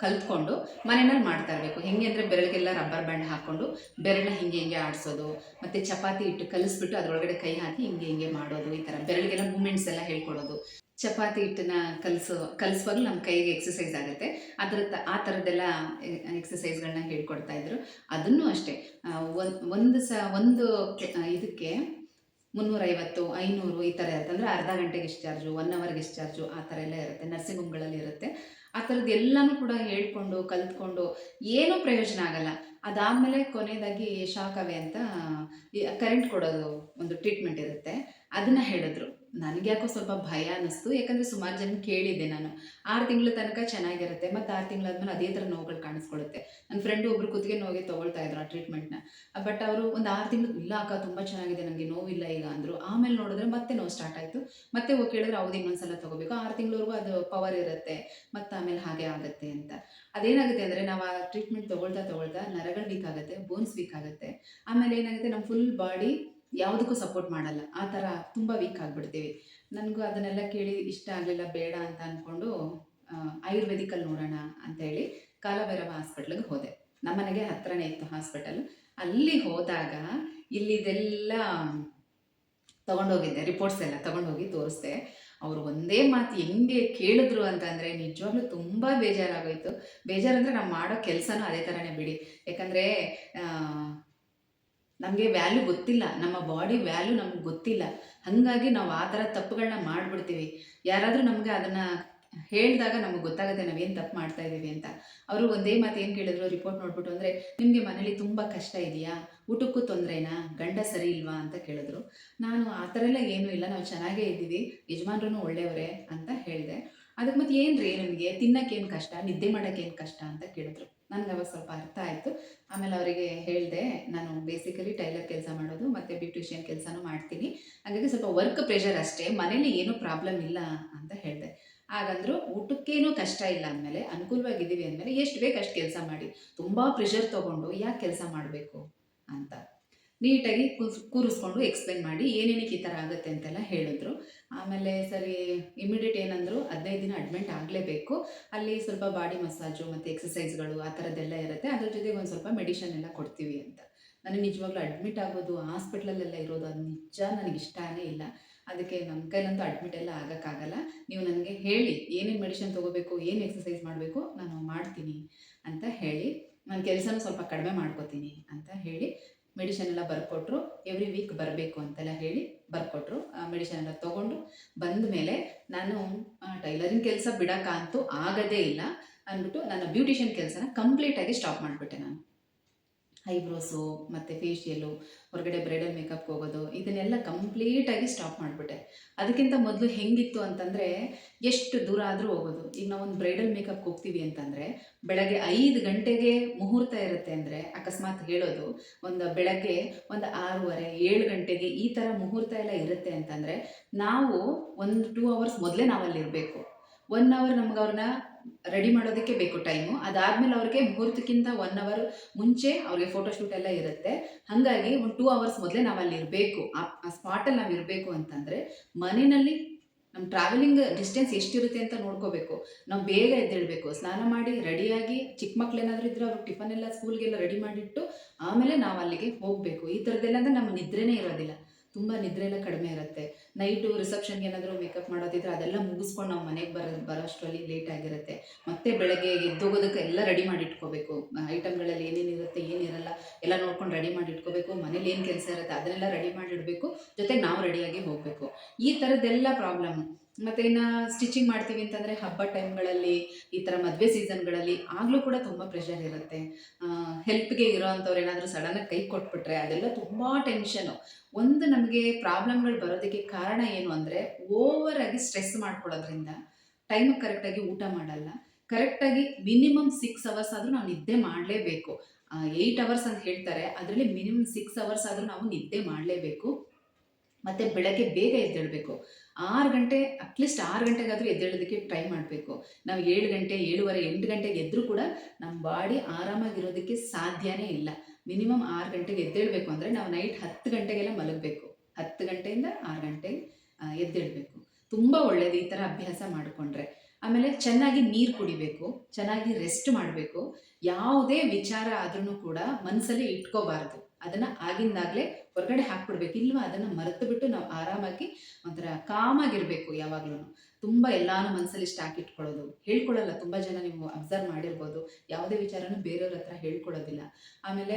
ಕಲ್ತ್ಕೊಂಡು ಮನೆಯಲ್ಲಿ ಮಾಡ್ತಾ ಇರಬೇಕು. ಹೆಂಗೆ ಅಂದರೆ ಬೆರಳಿಗೆಲ್ಲ ರಬ್ಬರ್ ಬ್ಯಾಂಡ್ ಹಾಕ್ಕೊಂಡು ಬೆರಳ ಹಿಂಗೆ ಹಿಂಗೆ ಆಡಿಸೋದು, ಮತ್ತು ಚಪಾತಿ ಇಟ್ಟು ಕಲಿಸ್ಬಿಟ್ಟು ಅದರೊಳಗಡೆ ಕೈ ಹಾಕಿ ಹಿಂಗೆ ಹಿಂಗೆ ಮಾಡೋದು, ಈ ಥರ ಬೆರಳಿಗೆಲ್ಲ ಮೂಮೆಂಟ್ಸ್ ಎಲ್ಲ ಹೇಳ್ಕೊಡೋದು. ಚಪಾತಿ ಹಿಟ್ಟನ್ನ ಕಲಿಸೋ ಕಲಿಸುವಾಗಲೂ ನಮ್ಮ ಕೈಗೆ ಎಕ್ಸಸೈಸ್ ಆಗುತ್ತೆ. ಅದರ ತ- ಆ ಥರದ್ದೆಲ್ಲ ಎಕ್ಸಸೈಸ್ಗಳನ್ನ ಹೇಳ್ಕೊಡ್ತಾ ಇದ್ರು. ಅದನ್ನು ಅಷ್ಟೇ. ಒಂದು ಒಂದು ಸ, ಒಂದು ಇದಕ್ಕೆ ಮುನ್ನೂರೈವತ್ತು, ಐನೂರು ಈ ಥರ ಇರುತ್ತೆ. ಅಂದರೆ ಅರ್ಧ ಗಂಟೆಗೆ ಎಷ್ಟು ಚಾರ್ಜು ಒನ್ ಅವರ್ಗೆ ಎಷ್ಟು ಚಾರ್ಜು, ಆ ಥರ ಎಲ್ಲ ಇರುತ್ತೆ. ನರ್ಸಿಂಗ್ ಹೋಮ್ಗಳಲ್ಲಿ ಇರುತ್ತೆ. ಆ ಥರದ್ದು ಎಲ್ಲನೂ ಕೂಡ ಹೇಳ್ಕೊಂಡು, ಕಲ್ತ್ಕೊಂಡು ಏನೂ ಪ್ರಯೋಜನ ಆಗಲ್ಲ. ಅದಾದಮೇಲೆ ಕೊನೆಯದಾಗಿ ಶಾಖವೇ ಅಂತ ಕರೆಂಟ್ ಕೊಡೋದು ಒಂದು ಟ್ರೀಟ್ಮೆಂಟ್ ಇರುತ್ತೆ. ಅದನ್ನು ಹೇಳಿದ್ರು. ನನಗೆ ಯಾಕೋ ಸ್ವಲ್ಪ ಭಯ ಅನ್ನಿಸ್ತು. ಯಾಕಂದರೆ ಸುಮಾರು ಜನ ಕೇಳಿದ್ದೆ ನಾನು. ಆರು ತಿಂಗಳ ತನಕ ಚೆನ್ನಾಗಿರುತ್ತೆ, ಮತ್ತು ಆರು ತಿಂಗಳಾದ್ಮೇಲೆ ಅದೇ ಥರ ನೋವುಗಳು ಕಾಣಿಸ್ಕೊಳುತ್ತೆ. ನನ್ನ ಫ್ರೆಂಡು ಒಬ್ರು ಕುತ್ತಿಗೆ ನೋವಿಗೆ ತೊಗೊಳ್ತಾ ಇದ್ರು ಆ ಟ್ರೀಟ್ಮೆಂಟ್ನ ಬಟ್ ಅವರು ಒಂದು ಆರು ತಿಂಗಳು, ಇಲ್ಲ ಅಕ್ಕ, ತುಂಬ ಚೆನ್ನಾಗಿದೆ, ನನಗೆ ನೋವಿಲ್ಲ ಈಗ ಅಂದರು. ಆಮೇಲೆ ನೋಡಿದ್ರೆ ಮತ್ತೆ ನೋವು ಸ್ಟಾರ್ಟ್ ಆಯಿತು. ಮತ್ತೆ ಹೋಗಿ ಕೇಳಿದ್ರೆ ಅವ್ದು ಇನ್ನೊಂದ್ಸಲ ತೊಗೋಬೇಕು. ಆರು ತಿಂಗಳವರೆಗೂ ಅದು ಪವರ್ ಇರುತ್ತೆ. ಮತ್ತು ಆಮೇಲೆ ಹಾಗೆ ಆಗುತ್ತೆ ಅಂತ. ಅದೇನಾಗುತ್ತೆ ಅಂದರೆ ನಾವು ಆ ಟ್ರೀಟ್ಮೆಂಟ್ ತೊಗೊಳ್ತಾ ತೊಗೊಳ್ತಾ ನರಗಳು ವೀಕ್ ಬೋನ್ಸ್ ವೀಕ್ ಆಮೇಲೆ ಏನಾಗುತ್ತೆ ನಮ್ಮ ಫುಲ್ ಬಾಡಿ ಯಾವುದಕ್ಕೂ ಸಪೋರ್ಟ್ ಮಾಡಲ್ಲ. ಆ ಥರ ತುಂಬ ವೀಕ್ ಆಗಿಬಿಡ್ತೀವಿ. ನನಗೂ ಅದನ್ನೆಲ್ಲ ಕೇಳಿ ಇಷ್ಟ ಆಗಲಿಲ್ಲ, ಬೇಡ ಅಂತ ಅಂದ್ಕೊಂಡು ಆಯುರ್ವೇದಿಕಲ್ಲಿ ನೋಡೋಣ ಅಂತೇಳಿ ಕಾಲಭೈರವ ಹಾಸ್ಪಿಟ್ಲಿಗೆ ಹೋದೆ. ನಮ್ಮನೆಗೆ ಹತ್ರನೇ ಇತ್ತು ಹಾಸ್ಪಿಟಲ್. ಅಲ್ಲಿ ಹೋದಾಗ ಇಲ್ಲಿದೆಲ್ಲ ತಗೊಂಡೋಗಿದ್ದೆ ರಿಪೋರ್ಟ್ಸ್ ಎಲ್ಲ ತಗೊಂಡೋಗಿ ತೋರಿಸ್ದೆ. ಅವರು ಒಂದೇ ಮಾತು ಹೆಂಗೆ ಕೇಳಿದ್ರು ಅಂತಂದರೆ ನಿಜವಾಗ್ಲೂ ತುಂಬ ಬೇಜಾರಾಗೋಯ್ತು. ಬೇಜಾರಂದರೆ ನಾವು ಮಾಡೋ ಕೆಲಸನೂ ಅದೇ ಥರನೇ ಬಿಡಿ. ಯಾಕಂದರೆ ನಮಗೆ ವ್ಯಾಲ್ಯೂ ಗೊತ್ತಿಲ್ಲ, ನಮ್ಮ ಬಾಡಿ ವ್ಯಾಲ್ಯೂ ನಮ್ಗೆ ಗೊತ್ತಿಲ್ಲ. ಹಾಗಾಗಿ ನಾವು ಆ ಥರ ತಪ್ಪುಗಳನ್ನ ಮಾಡಿಬಿಡ್ತೀವಿ. ಯಾರಾದರೂ ನಮಗೆ ಅದನ್ನು ಹೇಳಿದಾಗ ನಮಗೆ ಗೊತ್ತಾಗುತ್ತೆ ನಾವೇನು ತಪ್ಪು ಮಾಡ್ತಾ ಇದ್ದೀವಿ ಅಂತ. ಅವರು ಒಂದೇ ಮಾತು ಏನು ಕೇಳಿದ್ರು ರಿಪೋರ್ಟ್ ನೋಡ್ಬಿಟ್ಟು ಅಂದರೆ, ನಿಮಗೆ ಮನೇಲಿ ತುಂಬ ಕಷ್ಟ ಇದೆಯಾ? ಊಟಕ್ಕೂ ತೊಂದರೆನಾ? ಗಂಡ ಸರಿ ಇಲ್ವಾ? ಅಂತ ಕೇಳಿದ್ರು. ನಾನು ಆ ಥರ ಎಲ್ಲ ಏನೂ ಇಲ್ಲ, ನಾವು ಚೆನ್ನಾಗೇ ಇದ್ದೀವಿ. ಯಜಮಾನ್ರೂ ಒಳ್ಳೆಯವರೇ ಅಂತ ಹೇಳಿದೆ. ಅದಕ್ಕೆ ಮತ್ತೆ ಏನು ರೀ ನಿಮಗೆ? ತಿನ್ನೋಕ್ಕೇನು ಕಷ್ಟ? ನಿದ್ದೆ ಮಾಡೋಕ್ಕೇನು ಕಷ್ಟ ಅಂತ ಕೇಳಿದ್ರು. ನನಗೆ ಅವಾಗ ಸ್ವಲ್ಪ ಅರ್ಥ ಆಯಿತು. ಆಮೇಲೆ ಅವರಿಗೆ ಹೇಳಿದೆ, ನಾನು ಬೇಸಿಕಲಿ ಟೈಲರ್ ಕೆಲಸ ಮಾಡೋದು ಮತ್ತು ಬ್ಯೂಟಿಷಿಯನ್ ಕೆಲಸನೂ ಮಾಡ್ತೀನಿ. ಹಾಗಾಗಿ ಸ್ವಲ್ಪ ವರ್ಕ್ ಪ್ರೆಷರ್ ಅಷ್ಟೇ, ಮನೇಲಿ ಏನೂ ಪ್ರಾಬ್ಲಮ್ ಇಲ್ಲ ಅಂತ ಹೇಳಿದೆ. ಹಾಗಂದ್ರು ಊಟಕ್ಕೇನೂ ಕಷ್ಟ ಇಲ್ಲ ಅಂದಮೇಲೆ, ಅನುಕೂಲವಾಗಿದ್ದೀವಿ ಅಂದಮೇಲೆ ಎಷ್ಟು ಬೇಕು ಅಷ್ಟು ಕೆಲಸ ಮಾಡಿ. ತುಂಬ ಪ್ರೆಷರ್ ತೊಗೊಂಡು ಯಾಕೆ ಕೆಲಸ ಮಾಡಬೇಕು ಅಂತ. ನೀಟಾಗಿ ಕೂರಿಸ್ಕೊಂಡು ಎಕ್ಸ್ಪ್ಲೇನ್ ಮಾಡಿ ಏನೇನಕ್ಕೆ ಈ ಥರ ಆಗುತ್ತೆ ಅಂತೆಲ್ಲ ಹೇಳಿದ್ರು. ಆಮೇಲೆ ಸರಿ ಇಮಿಡಿಯೇಟ್ ಏನಂದ್ರು ಹದಿನೈದು ದಿನ ಅಡ್ಮಿಂಟ್ ಆಗಲೇಬೇಕು. ಅಲ್ಲಿ ಸ್ವಲ್ಪ ಬಾಡಿ ಮಸಾಜು ಮತ್ತು ಎಕ್ಸಸೈಸ್ಗಳು ಆ ಥರದ್ದೆಲ್ಲ ಇರುತ್ತೆ. ಅದ್ರ ಜೊತೆಗೆ ಒಂದು ಸ್ವಲ್ಪ ಮೆಡಿಷನ್ ಎಲ್ಲ ಕೊಡ್ತೀವಿ ಅಂತ. ನನಗೆ ನಿಜವಾಗ್ಲೂ ಅಡ್ಮಿಟ್ ಆಗೋದು ಹಾಸ್ಪಿಟ್ಲಲ್ಲೆಲ್ಲ ಇರೋದು ಅದು ನಿಜ ನನಗೆ ಇಷ್ಟನೇ ಇಲ್ಲ. ಅದಕ್ಕೆ ನಮ್ಮ ಕೈಲಂತೂ ಅಡ್ಮಿಟ್ ಎಲ್ಲ ಆಗೋಕ್ಕಾಗಲ್ಲ. ನೀವು ನನಗೆ ಹೇಳಿ, ಏನೇನು ಮೆಡಿಷನ್ ತೊಗೋಬೇಕು, ಏನು ಎಕ್ಸಸೈಸ್ ಮಾಡಬೇಕು, ನಾನು ಮಾಡ್ತೀನಿ ಅಂತ ಹೇಳಿ. ನಾನು ಕೆಲಸನೂ ಸ್ವಲ್ಪ ಕಡಿಮೆ ಮಾಡ್ಕೋತೀನಿ ಅಂತ ಹೇಳಿ. ಮೆಡಿಷನ್ ಎಲ್ಲ ಬರ್ಕೊಟ್ರು ಎವ್ರಿ ವೀಕ್ ಬರಬೇಕು ಅಂತೆಲ್ಲ ಹೇಳಿ. ಬರ್ಕೊಟ್ರು ಮೆಡಿಷನ್ ಎಲ್ಲ ತೊಗೊಂಡು ಬಂದ ಮೇಲೆ ನಾನು ಟೈಲರಿಂಗ್ ಕೆಲಸ ಬಿಡೋಕ್ಕಂತೂ ಆಗದೇ ಇಲ್ಲ ಅಂದ್ಬಿಟ್ಟು ನನ್ನ ಬ್ಯೂಟಿಷಿಯನ್ ಕೆಲಸನ ಕಂಪ್ಲೀಟಾಗಿ ಸ್ಟಾಪ್ ಮಾಡಿಬಿಟ್ಟೆ ನಾನು. ಐಬ್ರೋಸು, ಮತ್ತು ಫೇಶಿಯಲು ಹೊರಗಡೆ ಬ್ರೈಡಲ್ ಮೇಕಪ್ಗೆ ಹೋಗೋದು, ಇದನ್ನೆಲ್ಲ ಕಂಪ್ಲೀಟಾಗಿ ಸ್ಟಾಪ್ ಮಾಡಿಬಿಟ್ಟೆ. ಅದಕ್ಕಿಂತ ಮೊದಲು ಹೆಂಗಿತ್ತು ಅಂತಂದರೆ, ಎಷ್ಟು ದೂರ ಆದರೂ ಹೋಗೋದು. ಈಗ ಒಂದು ಬ್ರೈಡಲ್ ಮೇಕಪ್ಗೆ ಹೋಗ್ತೀವಿ ಅಂತಂದರೆ, ಬೆಳಗ್ಗೆ ಐದು ಗಂಟೆಗೆ ಮುಹೂರ್ತ ಇರುತ್ತೆ ಅಂದರೆ, ಅಕಸ್ಮಾತ್ ಹೇಳೋದು, ಒಂದು ಬೆಳಗ್ಗೆ ಒಂದು ಆರೂವರೆ, ಏಳು ಗಂಟೆಗೆ ಈ ಥರ ಮುಹೂರ್ತ ಎಲ್ಲ ಇರುತ್ತೆ ಅಂತಂದರೆ, ನಾವು ಒಂದು ಟೂ ಅವರ್ಸ್ ಮೊದಲೇ ನಾವಲ್ಲಿರಬೇಕು. ಒನ್ ಅವರ್ ನಮ್ಗೆ ಅವ್ರನ್ನ ರೆಡಿ ಮಾಡೋದಕ್ಕೆ ಬೇಕು ಟೈಮು ಅದಾದಮೇಲೆ ಅವ್ರಿಗೆ ಮುಹೂರ್ತಕ್ಕಿಂತ ಒನ್ ಅವರ್ ಮುಂಚೆ ಅವ್ರಿಗೆ ಫೋಟೋಶೂಟ್ ಎಲ್ಲ ಇರುತ್ತೆ. ಹಾಗಾಗಿ ಒಂದು ಟೂ ಅವರ್ಸ್ ಮೊದಲೇ ನಾವು ಅಲ್ಲಿ ಇರಬೇಕು. ಆ ಸ್ಪಾಟಲ್ಲಿ ನಾವು ಇರಬೇಕು ಅಂತಂದರೆ ಮನೆಯಲ್ಲಿ ನಮ್ಮ ಟ್ರಾವೆಲಿಂಗ್ ಡಿಸ್ಟೆನ್ಸ್ ಎಷ್ಟಿರುತ್ತೆ ಅಂತ ನೋಡ್ಕೋಬೇಕು. ನಾವು ಬೇಗ ಎದ್ದೇಳಬೇಕು. ಸ್ನಾನ ಮಾಡಿ ರೆಡಿಯಾಗಿ ಚಿಕ್ಕ ಮಕ್ಳು ಏನಾದರೂ ಇದ್ದರೆ ಅವ್ರಿಗೆ ಟಿಫನ್ ಎಲ್ಲ ಸ್ಕೂಲ್ಗೆಲ್ಲ ರೆಡಿ ಮಾಡಿಟ್ಟು ಆಮೇಲೆ ನಾವು ಅಲ್ಲಿಗೆ ಹೋಗಬೇಕು. ಈ ಥರದ್ದೆಲ್ಲ ಅಂದರೆ ನಮ್ಮ ನಿದ್ರೆನೇ ಇರೋದಿಲ್ಲ. ತುಂಬ ನಿದ್ರೆ ಎಲ್ಲ ಕಡಿಮೆ ಇರುತ್ತೆ. ನೈಟು ರಿಸೆಪ್ಷನ್ಗೆ ಏನಾದರೂ ಮೇಕಪ್ ಮಾಡೋದಿದ್ರೆ ಅದೆಲ್ಲ ಮುಗಿಸ್ಕೊಂಡು ನಾವು ಮನೆಗೆ ಬರೋ, ಬರೋಷ್ಟರಲ್ಲಿ ಲೇಟ್ ಆಗಿರುತ್ತೆ. ಮತ್ತೆ ಬೆಳಗ್ಗೆ ಎದ್ದೋಗೋದಕ್ಕೆ ಎಲ್ಲ ರೆಡಿ ಮಾಡಿ ಇಟ್ಕೋಬೇಕು ಐಟಮ್ಗಳಲ್ಲಿ ಏನೇನಿರುತ್ತೆ ಏನಿರಲ್ಲ ಎಲ್ಲ ನೋಡ್ಕೊಂಡು ರೆಡಿ ಮಾಡಿ ಇಟ್ಕೋಬೇಕು ಮನೇಲಿ ಏನು ಕೆಲಸ ಇರುತ್ತೆ, ಅದನ್ನೆಲ್ಲ ರೆಡಿ ಮಾಡಿ ಇಡಬೇಕು ಜೊತೆಗೆ ನಾವು ರೆಡಿಯಾಗಿ ಹೋಗಬೇಕು. ಈ ಥರದ್ದೆಲ್ಲ ಪ್ರಾಬ್ಲಮ್ ಮತ್ತು ಇನ್ನು ಸ್ಟಿಚಿಂಗ್ ಮಾಡ್ತೀವಿ ಅಂತಂದರೆ ಹಬ್ಬ ಟೈಮ್ಗಳಲ್ಲಿ ಈ ಥರ ಮದುವೆ ಸೀಸನ್ಗಳಲ್ಲಿ ಆಗಲೂ ಕೂಡ ತುಂಬ ಪ್ರೆಷರ್ ಇರುತ್ತೆ. ಹೆಲ್ಪ್ಗೆ ಇರೋ ಅಂಥವ್ರು ಏನಾದರೂ ಸಡನ್ನಾಗಿ ಕೈ ಕೊಟ್ಬಿಟ್ರೆ ಅದೆಲ್ಲ ತುಂಬ ಟೆನ್ಷನು ಒಂದು ನಮಗೆ ಪ್ರಾಬ್ಲಮ್ಗಳು ಬರೋದಕ್ಕೆ ಕಾರಣ ಏನು ಅಂದರೆ ಓವರ್ ಆಗಿ ಸ್ಟ್ರೆಸ್ ಮಾಡ್ಕೊಳ್ಳೋದ್ರಿಂದ ಟೈಮಿಗೆ ಕರೆಕ್ಟಾಗಿ ಊಟ ಮಾಡಲ್ಲ. ಕರೆಕ್ಟಾಗಿ ಮಿನಿಮಮ್ ಸಿಕ್ಸ್ ಅವರ್ಸ್ ಆದರೂ ನಾವು ನಿದ್ದೆ ಮಾಡಲೇಬೇಕು. ಏಯ್ಟ್ ಅವರ್ಸ್ ಅಂತ ಹೇಳ್ತಾರೆ. ಅದರಲ್ಲಿ ಮಿನಿಮಮ್ ಸಿಕ್ಸ್ ಅವರ್ಸ್ ಆದರೂ ನಾವು ನಿದ್ದೆ ಮಾಡಲೇಬೇಕು. ಮತ್ತು ಬೆಳಗ್ಗೆ ಬೇಗ ಎದ್ದೇಳಬೇಕು. ಆರು ಗಂಟೆ ಅಟ್ಲೀಸ್ಟ್ ಆರು ಗಂಟೆಗಾದರೂ ಎದ್ದೇಳೋದಕ್ಕೆ ಟ್ರೈ ಮಾಡಬೇಕು. ನಾವು ಏಳು ಗಂಟೆ, ಏಳುವರೆ, ಎಂಟು ಗಂಟೆಗೆ ಎದ್ದರೂ ಕೂಡ ನಮ್ಮ ಬಾಡಿ ಆರಾಮಾಗಿರೋದಕ್ಕೆ ಸಾಧ್ಯನೇ ಇಲ್ಲ. ಮಿನಿಮಮ್ ಆರು ಗಂಟೆಗೆ ಎದ್ದೇಳಬೇಕು ಅಂದರೆ ನಾವು ನೈಟ್ ಹತ್ತು ಗಂಟೆಗೆಲ್ಲ ಮಲಗಬೇಕು. ಹತ್ತು ಗಂಟೆಯಿಂದ ಆರು ಗಂಟೆ ಎದ್ದೇಳಬೇಕು. ತುಂಬ ಒಳ್ಳೇದು ಈ ಥರ ಅಭ್ಯಾಸ ಮಾಡಿಕೊಂಡ್ರೆ. ಆಮೇಲೆ ಚೆನ್ನಾಗಿ ನೀರು ಕುಡಿಬೇಕು, ಚೆನ್ನಾಗಿ ರೆಸ್ಟ್ ಮಾಡಬೇಕು. ಯಾವುದೇ ವಿಚಾರ ಆದ್ರೂ ಕೂಡ ಮನಸ್ಸಲ್ಲಿ ಇಟ್ಕೋಬಾರ್ದು. ಅದನ್ನು ಆಗಿಂದಾಗಲೇ ಹೊರಗಡೆ ಹಾಕ್ಬಿಡ್ಬೇಕು. ಇಲ್ವಾ? ಅದನ್ನು ಮರೆತು ಬಿಟ್ಟು ನಾವು ಆರಾಮಾಗಿ ಒಂಥರ ಕಾಮಾಗಿರಬೇಕು ಯಾವಾಗ್ಲೂ ತುಂಬ ಎಲ್ಲಾನು ಮನಸ್ಸಲ್ಲಿ ಸ್ಟಾಕ್ ಇಟ್ಕೊಳ್ಳೋದು. ಹೇಳ್ಕೊಳ್ಳಲ್ಲ, ತುಂಬ ಜನ ನೀವು ಅಬ್ಸರ್ವ್ ಮಾಡಿರ್ಬೋದು. ಯಾವುದೇ ವಿಚಾರನೂ ಬೇರೆಯವ್ರ ಹತ್ರ ಹೇಳ್ಕೊಳ್ಳೋದಿಲ್ಲ. ಆಮೇಲೆ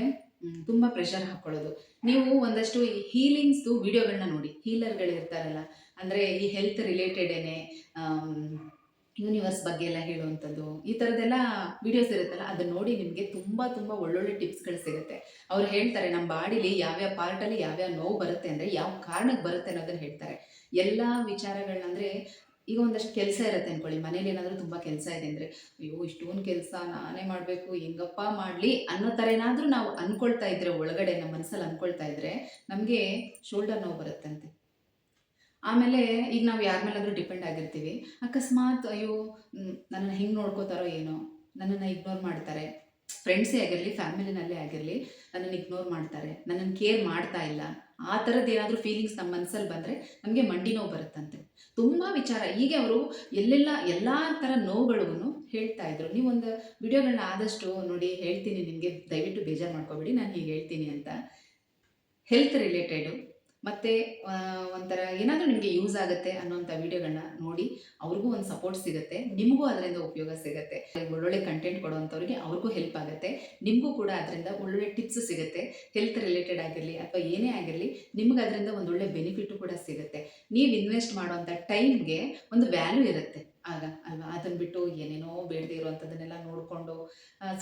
ತುಂಬ ಪ್ರೆಷರ್ ಹಾಕ್ಕೊಳ್ಳೋದು ನೀವು ಒಂದಷ್ಟು ಈ ಹೀಲಿಂಗ್ಸ್ದು ವಿಡಿಯೋಗಳನ್ನ ನೋಡಿ. ಹೀಲರ್ಗಳು ಇರ್ತಾರಲ್ಲ ಅಂದರೆ ಈ ಹೆಲ್ತ್ ರಿಲೇಟೆಡೇನೆ ಯೂನಿವರ್ಸ್ ಬಗ್ಗೆ ಎಲ್ಲ ಹೇಳುವಂಥದ್ದು, ಈ ಥರದ್ದೆಲ್ಲ ವಿಡಿಯೋಸ್ ಇರುತ್ತಲ್ಲ, ಅದನ್ನ ನೋಡಿ ನಿಮಗೆ ತುಂಬ ತುಂಬ ಒಳ್ಳೊಳ್ಳೆ ಟಿಪ್ಸ್ಗಳು ಸಿಗುತ್ತೆ. ಅವ್ರು ಹೇಳ್ತಾರೆ ನಮ್ಮ ಬಾಡಿಲಿ ಯಾವ್ಯಾವ ಪಾರ್ಟಲ್ಲಿ ಯಾವ್ಯಾವ ನೋವು ಬರುತ್ತೆ ಅಂದರೆ ಯಾವ ಕಾರಣಕ್ಕೆ ಬರುತ್ತೆ ಅನ್ನೋದನ್ನು ಹೇಳ್ತಾರೆ. ಎಲ್ಲ ವಿಚಾರಗಳನ್ನ ಅಂದರೆ ಈಗ ಒಂದಷ್ಟು ಕೆಲಸ ಇರುತ್ತೆ ಅಂದ್ಕೊಳ್ಳಿ ಮನೇಲಿ ಏನಾದರೂ ತುಂಬ ಕೆಲಸ ಇದೆ ಅಂದರೆ, ಅಯ್ಯೋ, ಇಷ್ಟೊಂದು ಕೆಲಸ ನಾನೇ ಮಾಡಬೇಕು, ಹೆಂಗಪ್ಪ ಮಾಡಲಿ ಅನ್ನೋ ಥರ ಏನಾದರೂ ನಾವು ಅಂದ್ಕೊಳ್ತಾ ಇದ್ರೆ, ಒಳಗಡೆ, ನಮ್ಮ ಮನಸ್ಸಲ್ಲಿ ಅಂದ್ಕೊಳ್ತಾ ಇದ್ರೆ, ನಮಗೆ ಶೋಲ್ಡರ್ ನೋವು ಬರುತ್ತಂತೆ. ಆಮೇಲೆ ಈಗ ನಾವು ಯಾರ ಮೇಲಾದರೂ ಡಿಪೆಂಡ್ ಆಗಿರ್ತೀವಿ. ಅಕಸ್ಮಾತ್ ಅಯ್ಯೋ ನನ್ನನ್ನು ಹೆಂಗೆ ನೋಡ್ಕೋತಾರೋ ಏನೋ, ನನ್ನನ್ನು ಇಗ್ನೋರ್ ಮಾಡ್ತಾರೆ. ಫ್ರೆಂಡ್ಸೇ ಆಗಿರಲಿ ಫ್ಯಾಮಿಲಿನಲ್ಲೇ ಆಗಿರಲಿ, ನನ್ನನ್ನು ಇಗ್ನೋರ್ ಮಾಡ್ತಾರೆ. ನನ್ನನ್ನು ಕೇರ್ ಮಾಡ್ತಾ ಇಲ್ಲ. ಆ ಥರದ್ದು ಏನಾದರೂ ಫೀಲಿಂಗ್ಸ್ ನಮ್ಮ ಮನಸ್ಸಲ್ಲಿ ಬಂದರೆ ನಮಗೆ ಮಂಡಿ ನೋವು ಬರುತ್ತಂತೆ. ತುಂಬ ವಿಚಾರ. ಹೀಗೆ ಅವರು ಎಲ್ಲೆಲ್ಲ, ಎಲ್ಲ ಥರ ನೋವುಗಳಿಗೂ ಹೇಳ್ತಾ ಇದ್ರು. ನೀವು ಒಂದು ವಿಡಿಯೋಗಳನ್ನ ಆದಷ್ಟು ನೋಡಿ ಹೇಳ್ತೀನಿ ನಿಮಗೆ. ದಯವಿಟ್ಟು ಬೇಜಾರು ಮಾಡ್ಕೋಬೇಡಿ. ನಾನು ಹೀಗೆ ಹೇಳ್ತೀನಿ ಅಂತ. ಹೆಲ್ತ್ ರಿಲೇಟೆಡು ಮತ್ತು ಒಂಥರ ಏನಾದರೂ ನಿಮಗೆ ಯೂಸ್ ಆಗುತ್ತೆ ಅನ್ನೋಂಥ ವೀಡಿಯೋಗಳನ್ನ ನೋಡಿ ಅವ್ರಿಗೂ ಒಂದು ಸಪೋರ್ಟ್ ಸಿಗುತ್ತೆ, ನಿಮಗೂ ಅದರಿಂದ ಉಪಯೋಗ ಸಿಗುತ್ತೆ. ಒಳ್ಳೊಳ್ಳೆ ಕಂಟೆಂಟ್ ಕೊಡುವಂಥವ್ರಿಗೆ ಅವ್ರಿಗೂ ಹೆಲ್ಪ್ ಆಗುತ್ತೆ. ನಿಮಗೂ ಕೂಡ ಅದರಿಂದ ಒಳ್ಳೊಳ್ಳೆ ಟಿಪ್ಸ್ ಸಿಗುತ್ತೆ. ಹೆಲ್ತ್ ರಿಲೇಟೆಡ್ ಆಗಿರಲಿ ಅಥವಾ ಏನೇ ಆಗಿರಲಿ, ನಿಮ್ಗೆ ಅದರಿಂದ ಒಂದು ಒಳ್ಳೆ ಬೆನಿಫಿಟ್ ಕೂಡ ಸಿಗುತ್ತೆ. ನೀವು ಇನ್ವೆಸ್ಟ್ ಮಾಡುವಂಥ ಟೈಮ್ಗೆ ಒಂದು ವ್ಯಾಲ್ಯೂ ಇರುತ್ತೆ. ಆಗ, ಅಲ್ವಾ? ಅದನ್ನು ಬಿಟ್ಟು ಏನೇನೋ ಬೇಡದೇ ಇರುವಂಥದ್ದನ್ನೆಲ್ಲ ನೋಡಿಕೊಂಡು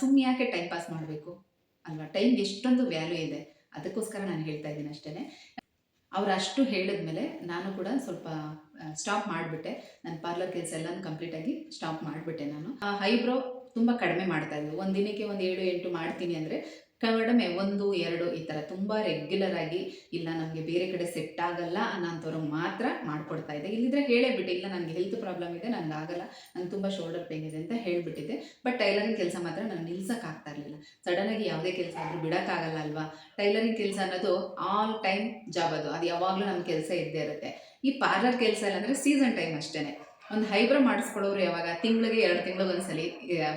ಸುಮ್ಮನೆ ಯಾಕೆ ಟೈಮ್ ಪಾಸ್ ಮಾಡಬೇಕು? ಅಲ್ವಾ? ಟೈಮ್ಗೆ ಎಷ್ಟೊಂದು ವ್ಯಾಲ್ಯೂ ಇದೆ. ಅದಕ್ಕೋಸ್ಕರ ನಾನು ಹೇಳ್ತಾ ಇದ್ದೀನಿ ಅಷ್ಟೇ ಅವ್ರು ಅಷ್ಟು ಹೇಳಿದ್ಮೇಲೆ ನಾನು ಕೂಡ ಸ್ವಲ್ಪ ಸ್ಟಾಪ್ ಮಾಡಿಬಿಟ್ಟೆ. ನನ್ನ ಪಾರ್ಲರ್ ಕೆಲಸ ಎಲ್ಲನೂ ಕಂಪ್ಲೀಟಾಗಿ ಸ್ಟಾಪ್ ಮಾಡಿಬಿಟ್ಟೆ ನಾನು. ಹೈಬ್ರೋ ತುಂಬ ಕಡಿಮೆ ಮಾಡ್ತಾ ಇದ್ದೆ ಒಂದು ದಿನಕ್ಕೆ ಒಂದು ಏಳು ಎಂಟು ಮಾಡ್ತೀನಿ ಅಂದರೆ ಕಡಿಮೆ ಒಂದು, ಎರಡು ಈ ಥರ ತುಂಬ ರೆಗ್ಯುಲರ್ ಆಗಿ ಇಲ್ಲ ನಮಗೆ ಬೇರೆ ಕಡೆ ಸೆಟ್ ಆಗಲ್ಲ ಅನ್ನೋಂಥವ್ರಿಗೆ ಮಾತ್ರ ಮಾಡ್ಕೊಡ್ತಾ ಇದೆ. ಇಲ್ಲಿದ್ರೆ ಹೇಳೇ ಬಿಟ್ಟೆ ಇಲ್ಲ ನನಗೆ ಹೆಲ್ತ್ ಪ್ರಾಬ್ಲಮ್ ಇದೆ ನನಗೆ ಆಗಲ್ಲ, ನಂಗೆ ತುಂಬ ಶೋಲ್ಡರ್ ಪೇನ್ ಇದೆ ಅಂತ ಹೇಳಿಬಿಟ್ಟಿದ್ದೆ. ಬಟ್ ಟೈಲರಿಂಗ್ ಕೆಲಸ ಮಾತ್ರ ನಾನು ನಿಲ್ಸೋಕ್ಕಾಗ್ತಾ ಇರಲಿಲ್ಲ. ಆಗಿ ಯಾವುದೇ ಕೆಲಸ ಆದರೂ ಬಿಡೋಕ್ಕಾಗಲ್ಲ ಅಲ್ವಾ? ಟೈಲರಿಂಗ್ ಕೆಲಸ ಅನ್ನೋದು ಆಲ್ ಟೈಮ್ ಜಾಬ್ ಅದು. ಅದು ಯಾವಾಗಲೂ ನಮ್ಮ ಕೆಲಸ ಇದ್ದೇ ಇರುತ್ತೆ. ಈ ಪಾರ್ಲರ್ ಕೆಲಸ ಇಲ್ಲ ಅಂದರೆ ಸೀಸನ್ ಟೈಮ್ ಅಷ್ಟೇ ಒಂದು ಹೈಬ್ರ ಮಾಡಿಸ್ಕೊಳ್ಳೋರು ಯಾವಾಗ? ತಿಂಗಳಿಗೆ ಎರಡು ತಿಂಗಳು ಒಂದ್ಸಲಿ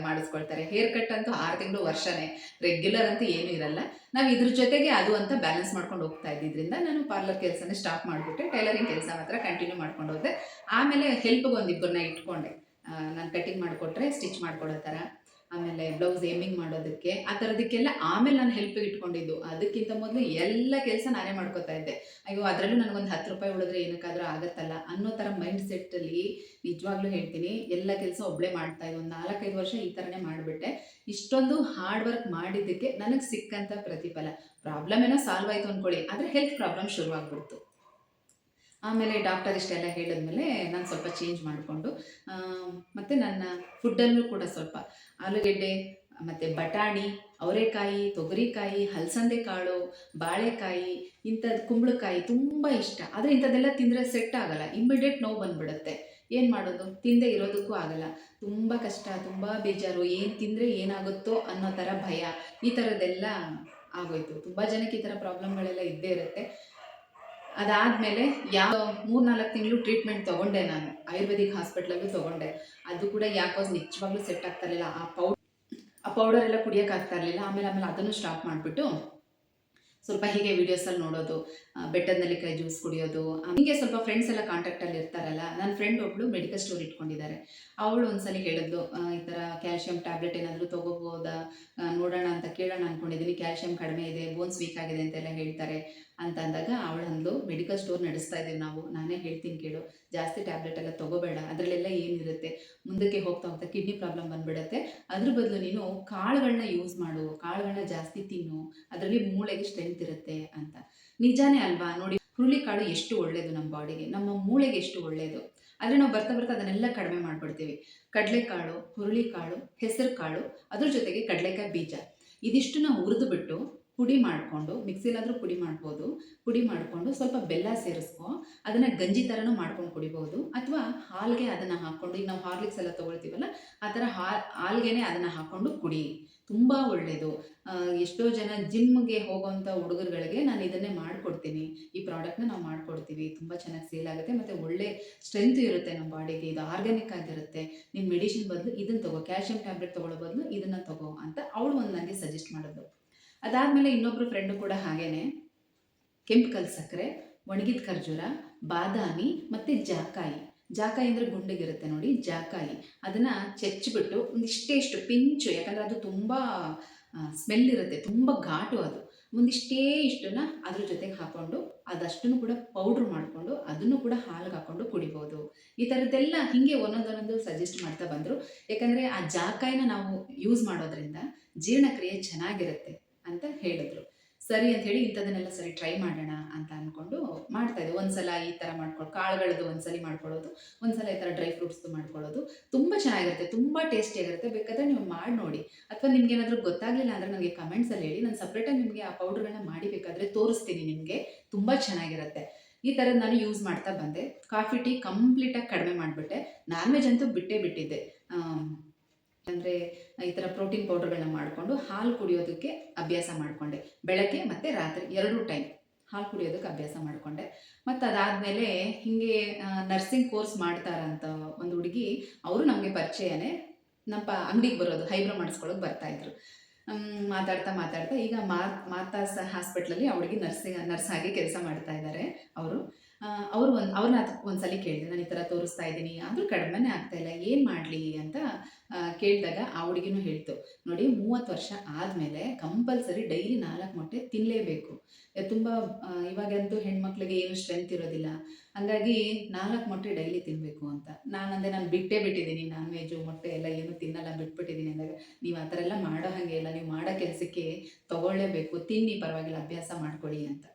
ಮಾಡಿಸ್ಕೊಳ್ತಾರೆ. ಹೇರ್ ಕಟ್ ಅಂತೂ ಆರು ತಿಂಗಳು ವರ್ಷನೇ. ರೆಗ್ಯುಲರ್ ಅಂತೂ ಏನೂ ಇರಲ್ಲ. ನಾವು ಇದ್ರ ಜೊತೆಗೆ ಅದು ಅಂತ ಬ್ಯಾಲೆನ್ಸ್ ಮಾಡ್ಕೊಂಡು ಹೋಗ್ತಾ ಇದ್ದಿದ್ರಿಂದ ನಾನು ಪಾರ್ಲರ್ ಕೆಲಸನೇ ಸ್ಟಾಪ್ ಮಾಡಿಬಿಟ್ಟೆ ಟೈಲರಿಂಗ್ ಕೆಲಸ ಮಾತ್ರ ಕಂಟಿನ್ಯೂ ಮಾಡ್ಕೊಂಡು ಹೋದೆ. ಆಮೇಲೆ ಹೆಲ್ಪ್ಗೆ ಒಂದಿಬ್ಬರನ್ನ ಇಟ್ಕೊಂಡೆ. ನಾನು ಕಟ್ಟಿಂಗ್ ಮಾಡಿಕೊಟ್ರೆ ಸ್ಟಿಚ್ ಮಾಡ್ಕೊಡೋ ಥರ. ಆಮೇಲೆ ಬ್ಲೌಸ್ ಏಮಿಂಗ್ ಮಾಡೋದಕ್ಕೆ, ಆ ಥರದಕ್ಕೆಲ್ಲ ಆಮೇಲೆ ನಾನು ಹೆಲ್ಪ್ ಇಟ್ಕೊಂಡಿದ್ದು. ಅದಕ್ಕಿಂತ ಮೊದಲು ಎಲ್ಲ ಕೆಲಸ ನಾನೇ ಮಾಡ್ಕೋತಾ ಇದ್ದೆ. ಅಯ್ಯೋ, ಅದರಲ್ಲೂ ನನಗೊಂದು ಹತ್ತು ರೂಪಾಯಿ ಉಳಿದ್ರೆ ಏನಕ್ಕಾದ್ರೂ ಆಗತ್ತಲ್ಲ ಅನ್ನೋ ಥರ ಮೈಂಡ್ ಸೆಟ್ಟಲ್ಲಿ ನಿಜವಾಗ್ಲೂ ಹೇಳ್ತೀನಿ. ಎಲ್ಲ ಕೆಲಸ ಒಬ್ಬಳೇ ಮಾಡ್ತಾ ಇದ್ದೆ. ಒಂದು ನಾಲ್ಕೈದು ವರ್ಷ ಈ ಥರನೇ ಮಾಡಿಬಿಟ್ಟೆ. ಇಷ್ಟೊಂದು ಹಾರ್ಡ್ ವರ್ಕ್ ಮಾಡಿದ್ದಕ್ಕೆ ನನಗೆ ಸಿಕ್ಕಂಥ ಪ್ರತಿಫಲ. ಪ್ರಾಬ್ಲಮ್ ಏನೋ ಸಾಲ್ವ್ ಆಯಿತು ಅಂದ್ಕೊಳ್ಳಿ ಆದರೆ ಹೆಲ್ತ್ ಪ್ರಾಬ್ಲಮ್ ಶುರುವಾಗ್ಬಿಡ್ತು. ಆಮೇಲೆ ಡಾಕ್ಟರ್ ಇಷ್ಟೆಲ್ಲ ಹೇಳಿದ್ಮೇಲೆ ನಾನು ಸ್ವಲ್ಪ ಚೇಂಜ್ ಮಾಡಿಕೊಂಡು ಮತ್ತು ನನ್ನ ಫುಡ್ಡಲ್ಲೂ ಕೂಡ ಸ್ವಲ್ಪ ಆಲೂಗೆಡ್ಡೆ, ಮತ್ತು ಬಟಾಣಿ, ಅವರೆಕಾಯಿ, ತೊಗರಿಕಾಯಿ ಹಲಸಂದೆ ಕಾಳು ಬಾಳೆಕಾಯಿ ಇಂಥದ್ದು ಕುಂಬಳಕಾಯಿ ತುಂಬ ಇಷ್ಟ. ಆದರೆ ಇಂಥದ್ದೆಲ್ಲ ತಿಂದರೆ ಸೆಟ್ ಆಗಲ್ಲ ಇಮ್ಮಿಡಿಯೇಟ್ ನೋವು ಬಂದ್ಬಿಡುತ್ತೆ. ಏನು ಮಾಡೋದು? ತಿಂದೆ ಇರೋದಕ್ಕೂ ಆಗಲ್ಲ. ತುಂಬ ಕಷ್ಟ, ತುಂಬ ಬೇಜಾರು. ಏನು ತಿಂದರೆ ಏನಾಗುತ್ತೋ ಅನ್ನೋ ಥರ ಭಯ. ಈ ಥರದ್ದೆಲ್ಲ ಆಗೋಯ್ತು. ತುಂಬ ಜನಕ್ಕೆ ಈ ಥರ ಪ್ರಾಬ್ಲಮ್ಗಳೆಲ್ಲ ಇದ್ದೇ ಇರುತ್ತೆ. ಅದಾದಮೇಲೆ ಯಾವ ಮೂರ್ನಾಲ್ಕು ತಿಂಗಳು ಟ್ರೀಟ್ಮೆಂಟ್ ತೊಗೊಂಡೆ ನಾನು. ಆಯುರ್ವೇದಿಕ್ ಹಾಸ್ಪಿಟ್ಲಲ್ಲೂ ತೊಗೊಂಡೆ. ಅದು ಕೂಡ ಯಾಕೋ ನಿಜವಾಗ್ಲೂ ಸೆಟ್ ಆಗ್ತಾ ಇರಲಿಲ್ಲ. ಆ ಪೌಡರ್ ಆ ಪೌಡರ್ ಎಲ್ಲ ಕುಡಿಯೋಕೆ ಆಗ್ತಾ ಇರಲಿಲ್ಲ. ಆಮೇಲೆ ಆಮೇಲೆ ಅದನ್ನು ಸ್ಟಾಪ್ ಮಾಡಿಬಿಟ್ಟು ಸ್ವಲ್ಪ ಹೀಗೆ ವೀಡಿಯೋಸಲ್ಲಿ ನೋಡೋದು ಬೆಟ್ಟದ ನೆಲ್ಲಿಕಾಯಿ ಜ್ಯೂಸ್ ಕುಡಿಯೋದು ಹೀಗೆ ಸ್ವಲ್ಪ ಫ್ರೆಂಡ್ಸ್ ಎಲ್ಲ ಕಾಂಟ್ಯಾಕ್ಟಲ್ಲಿ ಇರ್ತಾರಲ್ಲ ನನ್ನ ಫ್ರೆಂಡ್ ಒಬ್ಳು ಮೆಡಿಕಲ್ ಸ್ಟೋರ್ ಇಟ್ಕೊಂಡಿದ್ದಾರೆ. ಅವಳು ಒಂದ್ಸಲಿ ಹೇಳಿದ್ಲು ಈ ಥರ ಕ್ಯಾಲ್ಶಿಯಂ ಟ್ಯಾಬ್ಲೆಟ್ ಏನಾದರೂ ತೊಗೋಬೋದಾ? ನೋಡೋಣ ಅಂತ ಕೇಳೋಣ ಅಂದ್ಕೊಂಡಿದ್ದೀನಿ ಕ್ಯಾಲ್ಶಿಯಂ ಕಡಿಮೆ ಇದೆ ಬೋನ್ಸ್ ವೀಕ್ ಆಗಿದೆ ಅಂತೆಲ್ಲ ಹೇಳ್ತಾರೆ. ಅಂತ ಅಂದಾಗ ಅವಳು ಅಂದ್ಲು ಮೆಡಿಕಲ್ ಸ್ಟೋರ್ ನಡೆಸ್ತಾ ಇದ್ದೀವಿ ನಾವು, ನಾನೇ ಹೇಳ್ತೀನಿ ಕೇಳು. ಜಾಸ್ತಿ ಟ್ಯಾಬ್ಲೆಟ್ ಎಲ್ಲ ತಗೋಬೇಡ, ಅದರಲ್ಲೆಲ್ಲ ಏನಿರುತ್ತೆ? ಮುಂದಕ್ಕೆ ಹೋಗ್ತಾ ಹೋಗ್ತಾ ಕಿಡ್ನಿ ಪ್ರಾಬ್ಲಮ್ ಬಂದ್ಬಿಡುತ್ತೆ. ಅದ್ರ ಬದಲು ನೀನು ಕಾಳುಗಳನ್ನ ಯೂಸ್ ಮಾಡು ಕಾಳುಗಳನ್ನ ಜಾಸ್ತಿ ತಿನ್ನು, ಅದರಲ್ಲಿ ಮೂಳೆಗೆ ಸ್ಟ್ರೆಂತ್ ಇರುತ್ತೆ ಅಂತ. ನಿಜಾನೇ ಅಲ್ವಾ? ನೋಡಿ ಹುರುಳಿಕಾಳು ಎಷ್ಟು ಒಳ್ಳೆಯದು ನಮ್ಮ ಬಾಡಿಗೆ, ನಮ್ಮ ಮೂಳೆಗೆ ಎಷ್ಟು ಒಳ್ಳೆಯದು ಆದರೆ ನಾವು ಬರ್ತಾ ಬರ್ತಾ ಅದನ್ನೆಲ್ಲ ಕಡಿಮೆ ಮಾಡಿಬಿಡ್ತೀವಿ. ಕಡಲೆಕಾಳು ಹುರುಳಿಕಾಳು ಹೆಸರು ಕಾಳು ಅದ್ರ ಜೊತೆಗೆ ಕಡಲೆಕಾಯಿ ಬೀಜ. ಇದಿಷ್ಟು ನಾವು ಹುರಿದು ಬಿಟ್ಟು ಪುಡಿ ಮಾಡಿಕೊಂಡು, ಮಿಕ್ಸಿಲಾದರೂ ಪುಡಿ ಮಾಡ್ಬೋದು. ಪುಡಿ ಮಾಡಿಕೊಂಡು ಸ್ವಲ್ಪ ಬೆಲ್ಲ ಸೇರಿಸ್ಕೊ, ಅದನ್ನು ಗಂಜಿ ಥರನೂ ಮಾಡ್ಕೊಂಡು ಕುಡಿಬೋದು. ಅಥವಾ ಹಾಲಿಗೆ ಅದನ್ನು ಹಾಕ್ಕೊಂಡು, ಈಗ ನಾವು ಹಾರ್ಲಿಕ್ಸ್ ಎಲ್ಲ ತೊಗೊಳ್ತೀವಲ್ಲ, ಆ ಥರ ಹಾಲ್ ಹಾಲ್ಗೆನೆ ಅದನ್ನು ಹಾಕ್ಕೊಂಡು ಕುಡಿ. ತುಂಬ ಒಳ್ಳೆಯದು ಎಷ್ಟೋ ಜನ ಜಿಮ್ಗೆ ಹೋಗೋವಂಥ ಹುಡುಗರುಗಳಿಗೆ ನಾನು ಇದನ್ನೇ ಮಾಡಿಕೊಡ್ತೀನಿ. ಈ ಪ್ರಾಡಕ್ಟ್ನ ನಾವು ಮಾಡಿಕೊಡ್ತೀವಿ. ತುಂಬ ಚೆನ್ನಾಗಿ ಸೇಲ್ ಆಗುತ್ತೆ. ಮತ್ತು ಒಳ್ಳೆ ಸ್ಟ್ರೆಂತ್ ಇರುತ್ತೆ ನಮ್ಮ ಬಾಡಿಗೆ. ಇದು ಆರ್ಗ್ಯಾನಿಕ್ ಆಗಿರುತ್ತೆ. ನಿಮ್ಮ ಮೆಡಿಸಿನ್ ಬದಲು ಇದನ್ನು ತಗೋ. ಕ್ಯಾಲ್ಶಿಯಂ ಟ್ಯಾಬ್ಲೆಟ್ ತೊಗೊಳ್ಳೋ ಬದಲು ಇದನ್ನು ತಗೋ ಅಂತ ಅವಳು ಒಂದು ನನಗೆ ಸಜೆಸ್ಟ್ ಮಾಡಿದ್ಲು. ಅದಾದಮೇಲೆ ಇನ್ನೊಬ್ಬರು ಫ್ರೆಂಡು ಕೂಡ ಹಾಗೇನೆ. ಕೆಂಪು ಕಲ್ ಸಕ್ಕರೆ, ಒಣಗಿದ ಖರ್ಜೂರ, ಬಾದಾಮಿ ಮತ್ತು ಜಾಕಾಯಿ. ಜಾಕಾಯಿ ಅಂದರೆ ಗುಂಡಿಗಿರುತ್ತೆ ನೋಡಿ, ಜಾಕಾಯಿ. ಅದನ್ನು ಚೆಚ್ಚಿಬಿಟ್ಟು ಒಂದಿಷ್ಟೇ ಇಷ್ಟು ಪಿಂಚು, ಯಾಕಂದರೆ ಅದು ತುಂಬ ಸ್ಮೆಲ್ ಇರುತ್ತೆ, ತುಂಬ ಘಾಟು ಅದು. ಒಂದಿಷ್ಟೇ ಇಷ್ಟನ್ನ ಅದ್ರ ಜೊತೆಗೆ ಹಾಕ್ಕೊಂಡು ಅದಷ್ಟನ್ನು ಕೂಡ ಪೌಡ್ರ್ ಮಾಡಿಕೊಂಡು ಅದನ್ನು ಕೂಡ ಹಾಲಿಗೆ ಹಾಕ್ಕೊಂಡು ಕುಡಿಬೋದು. ಈ ಥರದ್ದೆಲ್ಲ ಹೀಗೆ ಒಂದೊಂದೊಂದು ಸಜೆಸ್ಟ್ ಮಾಡ್ತಾ ಬಂದರು. ಯಾಕಂದರೆ ಆ ಜಾಕಾಯಿನ ನಾವು ಯೂಸ್ ಮಾಡೋದ್ರಿಂದ ಜೀರ್ಣಕ್ರಿಯೆ ಚೆನ್ನಾಗಿರುತ್ತೆ. ಅಂತ ಹೇಳಿದ್ರು. ಸರಿ ಅಂತ ಹೇಳಿ ಇಂಥದನ್ನೆಲ್ಲ ಸರಿ ಟ್ರೈ ಮಾಡೋಣ ಅಂತ ಅಂದ್ಕೊಂಡು ಮಾಡ್ತಾ ಇದ್ದೆ. ಒಂದ್ಸಲ ಈ ಥರ ಮಾಡ್ಕೊಳ್ಳಿ ಕಾಳುಗಳದ್ದು ಒಂದ್ಸಲಿ ಮಾಡ್ಕೊಳ್ಳೋದು, ಒಂದ್ಸಲ ಈ ಥರ ಡ್ರೈ ಫ್ರೂಟ್ಸ್ದು ಮಾಡ್ಕೊಳ್ಳೋದು. ತುಂಬ ಚೆನ್ನಾಗಿರುತ್ತೆ, ತುಂಬ ಟೇಸ್ಟಿಯಾಗಿರುತ್ತೆ ಬೇಕಾದ್ರೆ ನೀವು ಮಾಡಿ ನೋಡಿ. ಅಥವಾ ನಿಮ್ಗೆ ಏನಾದರೂ ಗೊತ್ತಾಗಲಿಲ್ಲ ಅಂದರೆ ನನಗೆ ಕಮೆಂಟ್ಸಲ್ಲಿ ಹೇಳಿ. ನಾನು ಸಪ್ರೇಟಾಗಿ ನಿಮಗೆ ಆ ಪೌಡ್ರ್ಗಳನ್ನ ಮಾಡಿ ಬೇಕಾದರೆ ತೋರಿಸ್ತೀನಿ ನಿಮಗೆ. ತುಂಬ ಚೆನ್ನಾಗಿರುತ್ತೆ. ಈ ಥರದ್ದು ನಾನು ಯೂಸ್ ಮಾಡ್ತಾ ಬಂದೆ. ಕಾಫಿ, ಟೀ ಕಂಪ್ಲೀಟಾಗಿ ಕಡಿಮೆ ಮಾಡಿಬಿಟ್ಟೆ. ನಾನ್ ವೆಜ್ ಅಂತೂ ಬಿಟ್ಟೇ ಬಿಟ್ಟಿದ್ದೆ. ಅಂದರೆ ಈ ಥರ ಪ್ರೋಟೀನ್ ಪೌಡರ್ಗಳನ್ನ ಮಾಡಿಕೊಂಡು ಹಾಲು ಕುಡಿಯೋದಕ್ಕೆ ಅಭ್ಯಾಸ ಮಾಡಿಕೊಂಡೆ. ಬೆಳಗ್ಗೆ ಮತ್ತು ರಾತ್ರಿ ಎರಡೂ ಟೈಮ್ ಹಾಲು ಕುಡಿಯೋದಕ್ಕೆ ಅಭ್ಯಾಸ ಮಾಡಿಕೊಂಡೆ. ಮತ್ತು ಅದಾದಮೇಲೆ ಹಿಂಗೆ ನರ್ಸಿಂಗ್ ಕೋರ್ಸ್ ಮಾಡ್ತಾರಂತ ಒಂದು ಹುಡುಗಿ, ಅವರು ನಮಗೆ ಪರಿಚಯನೇ. ನಮ್ಮ ಅಂಗಡಿಗೆ ಬರೋದು, ಹೈಬ್ರೋ ಮಾಡಿಸ್ಕೊಳ್ಳೋಕೆ ಬರ್ತಾಯಿದ್ರು ಮಾತಾಡ್ತಾ ಮಾತಾಡ್ತಾ ಈಗ ಮಾ, ಮಾತಾಸ್ ಹಾಸ್ಪಿಟ್ಲಲ್ಲಿ ಅವಳಿಗೆ ನರ್ಸಿಂಗ್ ನರ್ಸ್ ಆಗಿ ಕೆಲಸ ಮಾಡ್ತಾ ಇದ್ದಾರೆ ಅವರು. ಅವರು ಒಂದು ಅವ್ರನ್ನ ಒಂದ್ಸಲ ಕೇಳಿದೆ, ನಾನು ಈ ಥರ ತೋರಿಸ್ತಾ ಇದ್ದೀನಿ. ಆದರೂ ಕಡಿಮೆನೇ ಆಗ್ತಾ ಇಲ್ಲ. ಏನು ಮಾಡಲಿ? ಅಂತ ಕೇಳಿದಾಗ ಆ ಹುಡುಗಿನೂ ಹೇಳ್ತು, ನೋಡಿ, ಮೂವತ್ತು ವರ್ಷ ಆದಮೇಲೆ ಕಂಪಲ್ಸರಿ ಡೈಲಿ ನಾಲ್ಕು ಮೊಟ್ಟೆ ತಿನ್ನಲೇಬೇಕು ತುಂಬ ಇವಾಗಂತೂ ಹೆಣ್ಮಕ್ಳಿಗೆ ಏನು ಸ್ಟ್ರೆಂತ್ ಇರೋದಿಲ್ಲ. ಹಂಗಾಗಿ ನಾಲ್ಕು ಮೊಟ್ಟೆ ಡೈಲಿ ತಿನ್ನಬೇಕು ಅಂತ. ನಾನು ಅಂದೆ ನಾನು ಬಿಟ್ಟೇ ಬಿಟ್ಟಿದ್ದೀನಿ. ನಾನ್ ವೆಜ್ಜು ಮೊಟ್ಟೆ ಎಲ್ಲ ಏನು ತಿನ್ನಲ್ಲ, ಬಿಟ್ಬಿಟ್ಟಿದ್ದೀನಿ ಅಂದಾಗ, ನೀವು ಆ ಥರ ಎಲ್ಲ ಮಾಡೋ ಹಾಗೆ ಇಲ್ಲ. ನೀವು ಮಾಡೋ ಕೆಲಸಕ್ಕೆ ತಗೊಳ್ಳೇಬೇಕು. ತಿನ್ನಿ, ಪರವಾಗಿಲ್ಲ, ಅಭ್ಯಾಸ ಮಾಡ್ಕೊಳ್ಳಿ ಅಂತ.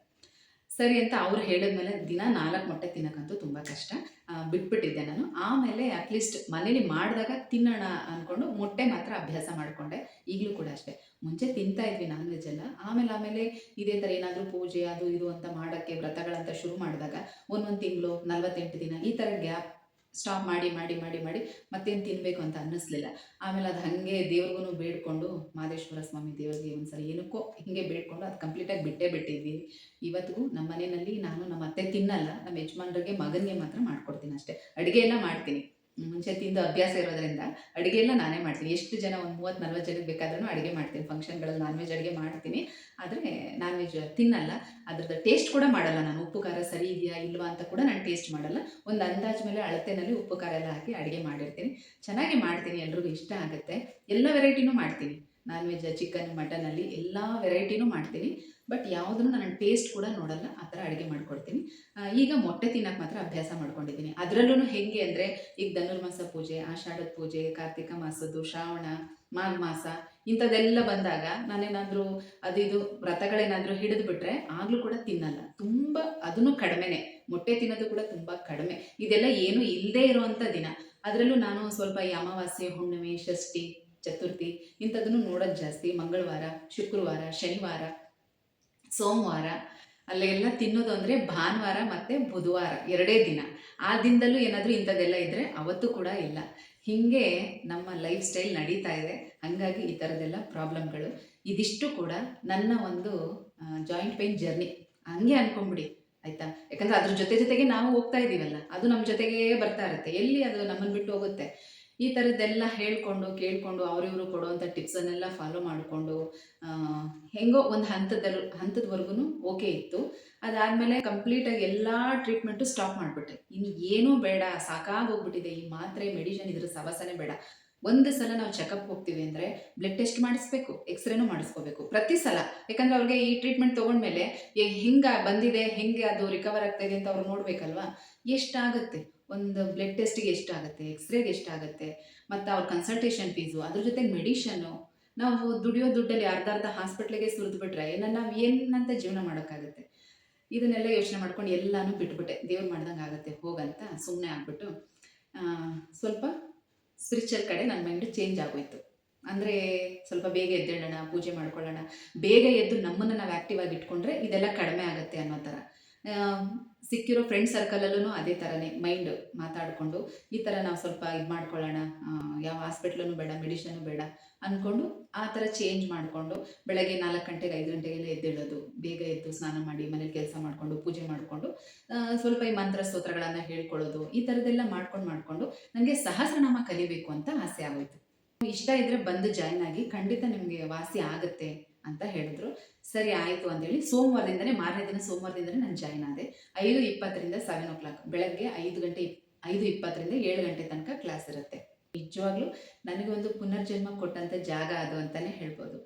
ಸರಿ ಅಂತ ಅವ್ರು ಹೇಳಿದ್ಮೇಲೆ ದಿನ ನಾಲ್ಕು ಮೊಟ್ಟೆ ತಿನ್ನೋಕ್ಕಂತೂ ತುಂಬ ಕಷ್ಟ. ಬಿಟ್ಬಿಟ್ಟಿದ್ದೆ ನಾನು. ಆಮೇಲೆ ಅಟ್ಲೀಸ್ಟ್ ಮನೇಲಿ ಮಾಡಿದಾಗ ತಿನ್ನೋಣ ಅಂದ್ಕೊಂಡು ಮೊಟ್ಟೆ ಮಾತ್ರ ಅಭ್ಯಾಸ ಮಾಡಿಕೊಂಡೆ. ಈಗಲೂ ಕೂಡ ಅಷ್ಟೇ. ಮುಂಚೆ ತಿಂತಾ ಇದ್ವಿ ನಾನ್ ವೆಜ್ ಎಲ್ಲ. ಆಮೇಲೆ ಆಮೇಲೆ ಇದೇ ಥರ ಏನಾದರೂ ಪೂಜೆ, ಅದು ಇದು ಅಂತ ಮಾಡೋಕ್ಕೆ ವ್ರತಗಳಂತ ಶುರು ಮಾಡಿದಾಗ ಒಂದೊಂದು ತಿಂಗಳು, ನಲ್ವತ್ತೆಂಟು ದಿನ ಈ ಥರ ಗ್ಯಾಪ್ ಸ್ಟಾಪ್ ಮಾಡಿ ಮಾಡಿ ಮಾಡಿ ಮಾಡಿ ಮತ್ತೇನು ತಿನ್ನಬೇಕು ಅಂತ ಅನ್ನಿಸ್ಲಿಲ್ಲ. ಆಮೇಲೆ ಅದು ಹಾಗೆ ದೇವ್ರಿಗೂ ಬೇಡ್ಕೊಂಡು ಮಾದೇಶ್ವರ ಸ್ವಾಮಿ ದೇವರಿಗೆ ಒಂದ್ಸಲ ಏನಕ್ಕೋ ಹಿಂಗೆ ಬೇಡ್ಕೊಂಡು ಅದು ಕಂಪ್ಲೀಟಾಗಿ ಬಿಟ್ಟೇ ಬಿಟ್ಟಿದ್ವಿ. ಇವತ್ತಿಗೂ ನಮ್ಮ ಮನೆಯಲ್ಲಿ ನಾನು ನಮ್ಮ ಅತ್ತೆ ತಿನ್ನಲ್ಲ ನಮ್ಮ ಯಜಮಾನ್ರಿಗೆ ಮಗನಿಗೆ ಮಾತ್ರ ಮಾಡ್ಕೊಡ್ತೀನಿ ಅಷ್ಟೇ. ಅಡುಗೆ ಎಲ್ಲ ಮಾಡ್ತೀನಿ. ಮುಂಚೆ ತಿಂದು ಅಭ್ಯಾಸ ಇರೋದ್ರಿಂದ ಅಡುಗೆ ಎಲ್ಲ ನಾನೇ ಮಾಡ್ತೀನಿ. ಎಷ್ಟು ಜನ ಒಂದು ಮೂವತ್ತು ನಲ್ವತ್ತು ಜನಕ್ಕೆ ಬೇಕಾದ್ರೂ ಅಡುಗೆ ಮಾಡ್ತೀನಿ. ಫಂಕ್ಷನ್ಗಳಲ್ಲಿ ನಾನ್ ವೆಜ್ ಅಡುಗೆ ಮಾಡ್ತೀನಿ. ಆದರೆ ನಾನ್ ವೆಜ್ ತಿನ್ನಲ್ಲ. ಅದ್ರದ್ದು ಟೇಸ್ಟ್ ಕೂಡ ಮಾಡಲ್ಲ ನಾನು. ಉಪ್ಪು, ಖಾರ ಸರಿ ಇದೆಯಾ ಇಲ್ವಾ ಅಂತ ಕೂಡ ನಾನು ಟೇಸ್ಟ್ ಮಾಡಲ್ಲ. ಒಂದು ಅಂದಾಜು ಮೇಲೆ ಅಳತೆನಲ್ಲಿ ಉಪ್ಪು, ಖಾರ ಎಲ್ಲ ಹಾಕಿ ಅಡುಗೆ ಮಾಡಿರ್ತೀನಿ. ಚೆನ್ನಾಗಿ ಮಾಡ್ತೀನಿ. ಎಲ್ರಿಗೂ ಇಷ್ಟ ಆಗುತ್ತೆ. ಎಲ್ಲ ವೆರೈಟಿನೂ ಮಾಡ್ತೀನಿ. ನಾನ್ ವೆಜ್ ಚಿಕನ್ ಮಟನಲ್ಲಿ ಎಲ್ಲ ವೆರೈಟಿನೂ ಮಾಡ್ತೀನಿ. ಬಟ್ ಯಾವುದನ್ನು ನಾನು ಟೇಸ್ಟ್ ಕೂಡ ನೋಡಲ್ಲ, ಆ ಥರ ಅಡುಗೆ ಮಾಡ್ಕೊಡ್ತೀನಿ ಈಗ ಮೊಟ್ಟೆ ತಿನ್ನೋಕೆ ಮಾತ್ರ ಅಭ್ಯಾಸ ಮಾಡ್ಕೊಂಡಿದ್ದೀನಿ. ಅದರಲ್ಲೂ ಹೆಂಗೆ ಅಂದರೆ, ಈಗ ಧನುರ್ಮಾಸ ಪೂಜೆ, ಆಷಾಢದ ಪೂಜೆ, ಕಾರ್ತಿಕ ಮಾಸದ್ದು, ಶ್ರಾವಣ, ಮಾಘ ಮಾಸ, ಇಂಥದ್ದೆಲ್ಲ ಬಂದಾಗ ನಾನೇನಾದರೂ ಅದು ಇದು ವ್ರತಗಳೇನಾದರೂ ಹಿಡಿದು ಬಿಟ್ರೆ ಆಗಲೂ ಕೂಡ ತಿನ್ನಲ್ಲ. ತುಂಬ ಅದನ್ನು ಕಡಿಮೆನೆ. ಮೊಟ್ಟೆ ತಿನ್ನೋದು ಕೂಡ ತುಂಬ ಕಡಿಮೆ. ಇದೆಲ್ಲ ಏನೂ ಇಲ್ಲದೇ ಇರುವಂಥ ದಿನ. ಅದರಲ್ಲೂ ನಾನು ಸ್ವಲ್ಪ ಈ ಅಮಾವಾಸ್ಯೆ, ಹುಣ್ಣಿಮೆ, ಷಷ್ಠಿ, ಚತುರ್ಥಿ ಇಂಥದ್ದನ್ನು ನೋಡೋದು ಜಾಸ್ತಿ. ಮಂಗಳವಾರ, ಶುಕ್ರವಾರ, ಶನಿವಾರ ಸೋಮವಾರ ಅಲ್ಲೆಲ್ಲ ತಿನ್ನೋದು ಅಂದರೆ ಭಾನುವಾರ ಮತ್ತು ಬುಧವಾರ, ಎರಡೇ ದಿನ. ಆ ದಿನದಲ್ಲೂ ಏನಾದರೂ ಇಂಥದ್ದೆಲ್ಲ ಇದ್ದರೆ ಅವತ್ತು ಕೂಡ ಇಲ್ಲ. ಹೀಗೆ ನಮ್ಮ ಲೈಫ್ ಸ್ಟೈಲ್ ನಡೀತಾ ಇದೆ. ಹಾಗಾಗಿ ಈ ಥರದ್ದೆಲ್ಲ ಪ್ರಾಬ್ಲಮ್ಗಳು. ಇದಿಷ್ಟು ಕೂಡ ನನ್ನ ಒಂದು ಜಾಯಿಂಟ್ ಪೇನ್ ಜರ್ನಿ. ಹಂಗೆ ಅನ್ಕೊಂಬಿಡಿ, ಆಯಿತಾ? ಯಾಕಂದರೆ ಅದ್ರ ಜೊತೆ ಜೊತೆಗೆ ನಾವು ಹೋಗ್ತಾ ಇದ್ದೀವಲ್ಲ ಅದು ನಮ್ಮ ಜೊತೆಗೇ ಬರ್ತಾ ಇರುತ್ತೆ. ಎಲ್ಲಿ ಅದು ನಮ್ಮನ್ನು ಬಿಟ್ಟು ಹೋಗುತ್ತೆ? ಈ ಥರದ್ದೆಲ್ಲ ಹೇಳ್ಕೊಂಡು, ಕೇಳಿಕೊಂಡು, ಅವರಿವರು ಕೊಡುವಂಥ ಟಿಪ್ಸನ್ನೆಲ್ಲ ಫಾಲೋ ಮಾಡಿಕೊಂಡು ಹೆಂಗೋ ಒಂದು ಹಂತದಲ್ಲಿ ಹಂತದವರೆಗೂ ಓಕೆ ಇತ್ತು. ಅದಾದಮೇಲೆ ಕಂಪ್ಲೀಟಾಗಿ ಎಲ್ಲ ಟ್ರೀಟ್ಮೆಂಟು ಸ್ಟಾಪ್ ಮಾಡಿಬಿಟ್ಟೆ. ಇನ್ನು ಏನೂ ಬೇಡ, ಸಾಕಾಗೋಗ್ಬಿಟ್ಟಿದೆ. ಈ ಮಾತ್ರೆ ಮೆಡಿಷನ್ ಇದ್ರ ಸವಸನೆ ಬೇಡ. ಒಂದು ಸಲ ನಾವು ಚೆಕಪ್ ಹೋಗ್ತೀವಿ ಅಂದರೆ ಬ್ಲಡ್ ಟೆಸ್ಟ್ ಮಾಡಿಸ್ಬೇಕು ಎಕ್ಸ್ರೇನೂ ಮಾಡಿಸ್ಕೋಬೇಕು. ಪ್ರತಿ ಸಲ. ಯಾಕಂದ್ರೆ ಅವ್ರಿಗೆ ಈ ಟ್ರೀಟ್ಮೆಂಟ್ ತೊಗೊಂಡ್ಮೇಲೆ ಹೆಂಗೆ ಬಂದಿದೆ, ಹೆಂಗೆ ಅದು ರಿಕವರ್ ಆಗ್ತಾ ಇದೆ ಅಂತ ಅವ್ರು ನೋಡಬೇಕಲ್ವಾ? ಎಷ್ಟಾಗುತ್ತೆ? ಒಂದು ಬ್ಲಡ್ ಟೆಸ್ಟಿಗೆ ಎಷ್ಟಾಗುತ್ತೆ ಎಕ್ಸ್ರೇಗೆ ಎಷ್ಟಾಗುತ್ತೆ, ಮತ್ತು ಅವ್ರ ಕನ್ಸಲ್ಟೇಷನ್ ಫೀಸು ಅದ್ರ ಜೊತೆಗೆ ಮೆಡಿಷನು ನಾವು ದುಡಿಯೋ ದುಡ್ಡಲ್ಲಿ ಅರ್ಧ ಅರ್ಧ ಹಾಸ್ಪಿಟ್ಲಿಗೆ ಸುರಿದ್ಬಿಟ್ರೆ ಬಿಟ್ರೆ ನಾನು ನಾವು ಏನಂತ ಜೀವನ ಮಾಡೋಕ್ಕಾಗುತ್ತೆ. ಇದನ್ನೆಲ್ಲ ಯೋಚನೆ ಮಾಡ್ಕೊಂಡು ಎಲ್ಲನೂ ಬಿಟ್ಬಿಟ್ಟೆ. ದೇವ್ರು ಮಾಡ್ದಂಗೆ ಆಗುತ್ತೆ, ಹೋಗಂತ ಸುಮ್ಮನೆ ಆಗ್ಬಿಟ್ಟು ಸ್ವಲ್ಪ ಸ್ಪಿರಿಚುವಲ್ ಕಡೆ ನನ್ನ ಮೈಂಡ್ ಚೇಂಜ್ ಆಗೋಯ್ತು. ಅಂದರೆ ಸ್ವಲ್ಪ ಬೇಗ ಎದ್ದೇಳೋಣ, ಪೂಜೆ ಮಾಡ್ಕೊಳ್ಳೋಣ, ಬೇಗ ಎದ್ದು ನಮ್ಮನ್ನು ನಾವು ಆ್ಯಕ್ಟಿವ್ ಆಗಿ ಇಟ್ಕೊಂಡ್ರೆ ಇದೆಲ್ಲ ಕಡಿಮೆ ಆಗುತ್ತೆ ಅನ್ನೋ ಥರ. ಸಿಕ್ಕಿರೋ ಫ್ರೆಂಡ್ ಸರ್ಕಲಲ್ಲೂ ಅದೇ ಥರನೇ ಮೈಂಡ್ ಮಾತಾಡಿಕೊಂಡು ಈ ಥರ ನಾವು ಸ್ವಲ್ಪ ಇದು ಮಾಡ್ಕೊಳ್ಳೋಣ ಯಾವ ಹಾಸ್ಪಿಟ್ಲೂ ಬೇಡ ಮೆಡಿಷನು ಬೇಡ ಅಂದ್ಕೊಂಡು ಆ ಥರ ಚೇಂಜ್ ಮಾಡಿಕೊಂಡು ಬೆಳಗ್ಗೆ ನಾಲ್ಕು ಗಂಟೆಗೆ, ಐದು ಗಂಟೆಗೆಲ್ಲ ಎದ್ದೇಳೋದು, ಬೇಗ ಎದ್ದು ಸ್ನಾನ ಮಾಡಿ ಮನೇಲಿ ಕೆಲಸ ಮಾಡಿಕೊಂಡು, ಪೂಜೆ ಮಾಡಿಕೊಂಡು ಸ್ವಲ್ಪ ಈ ಮಂತ್ರ ಸ್ತೋತ್ರಗಳನ್ನು ಹೇಳ್ಕೊಳ್ಳೋದು, ಈ ಥರದ್ದೆಲ್ಲ ಮಾಡ್ಕೊಂಡು ಮಾಡಿಕೊಂಡು ನನಗೆ ಸಹಸ್ರನಾಮ ಕಲಿಬೇಕು ಅಂತ ಆಸೆ ಆಗೋಯ್ತು. ಇಷ್ಟ ಇದ್ದರೆ ಬಂದು ಜಾಯ್ನ್ ಆಗಿ ಖಂಡಿತ ನಿಮಗೆ ವಾಸಿ ಆಗುತ್ತೆ. ಅಂತ ಹೇಳಿದ್ರು. ಸರಿ, ಆಯಿತು ಅಂತೇಳಿ ಸೋಮವಾರದಿಂದನೇ, ಮಾರನೇ ದಿನ ಸೋಮವಾರದಿಂದನೇ ನಾನು ಜಾಯ್ನ್ ಆದೆ. ಐದು ಇಪ್ಪತ್ತರಿಂದ ಸೆವೆನ್ ಓ ಕ್ಲಾಕ್ ಬೆಳಗ್ಗೆ ಐದು ಗಂಟೆ, ಐದು ಇಪ್ಪತ್ತರಿಂದ ಏಳು ಗಂಟೆ ತನಕ ಕ್ಲಾಸ್ ಇರುತ್ತೆ. ನಿಜವಾಗ್ಲೂ ನನಗೊಂದು ಪುನರ್ಜನ್ಮ ಕೊಟ್ಟಂಥ ಜಾಗ ಅದು ಅಂತಲೇ ಹೇಳ್ಬೋದು.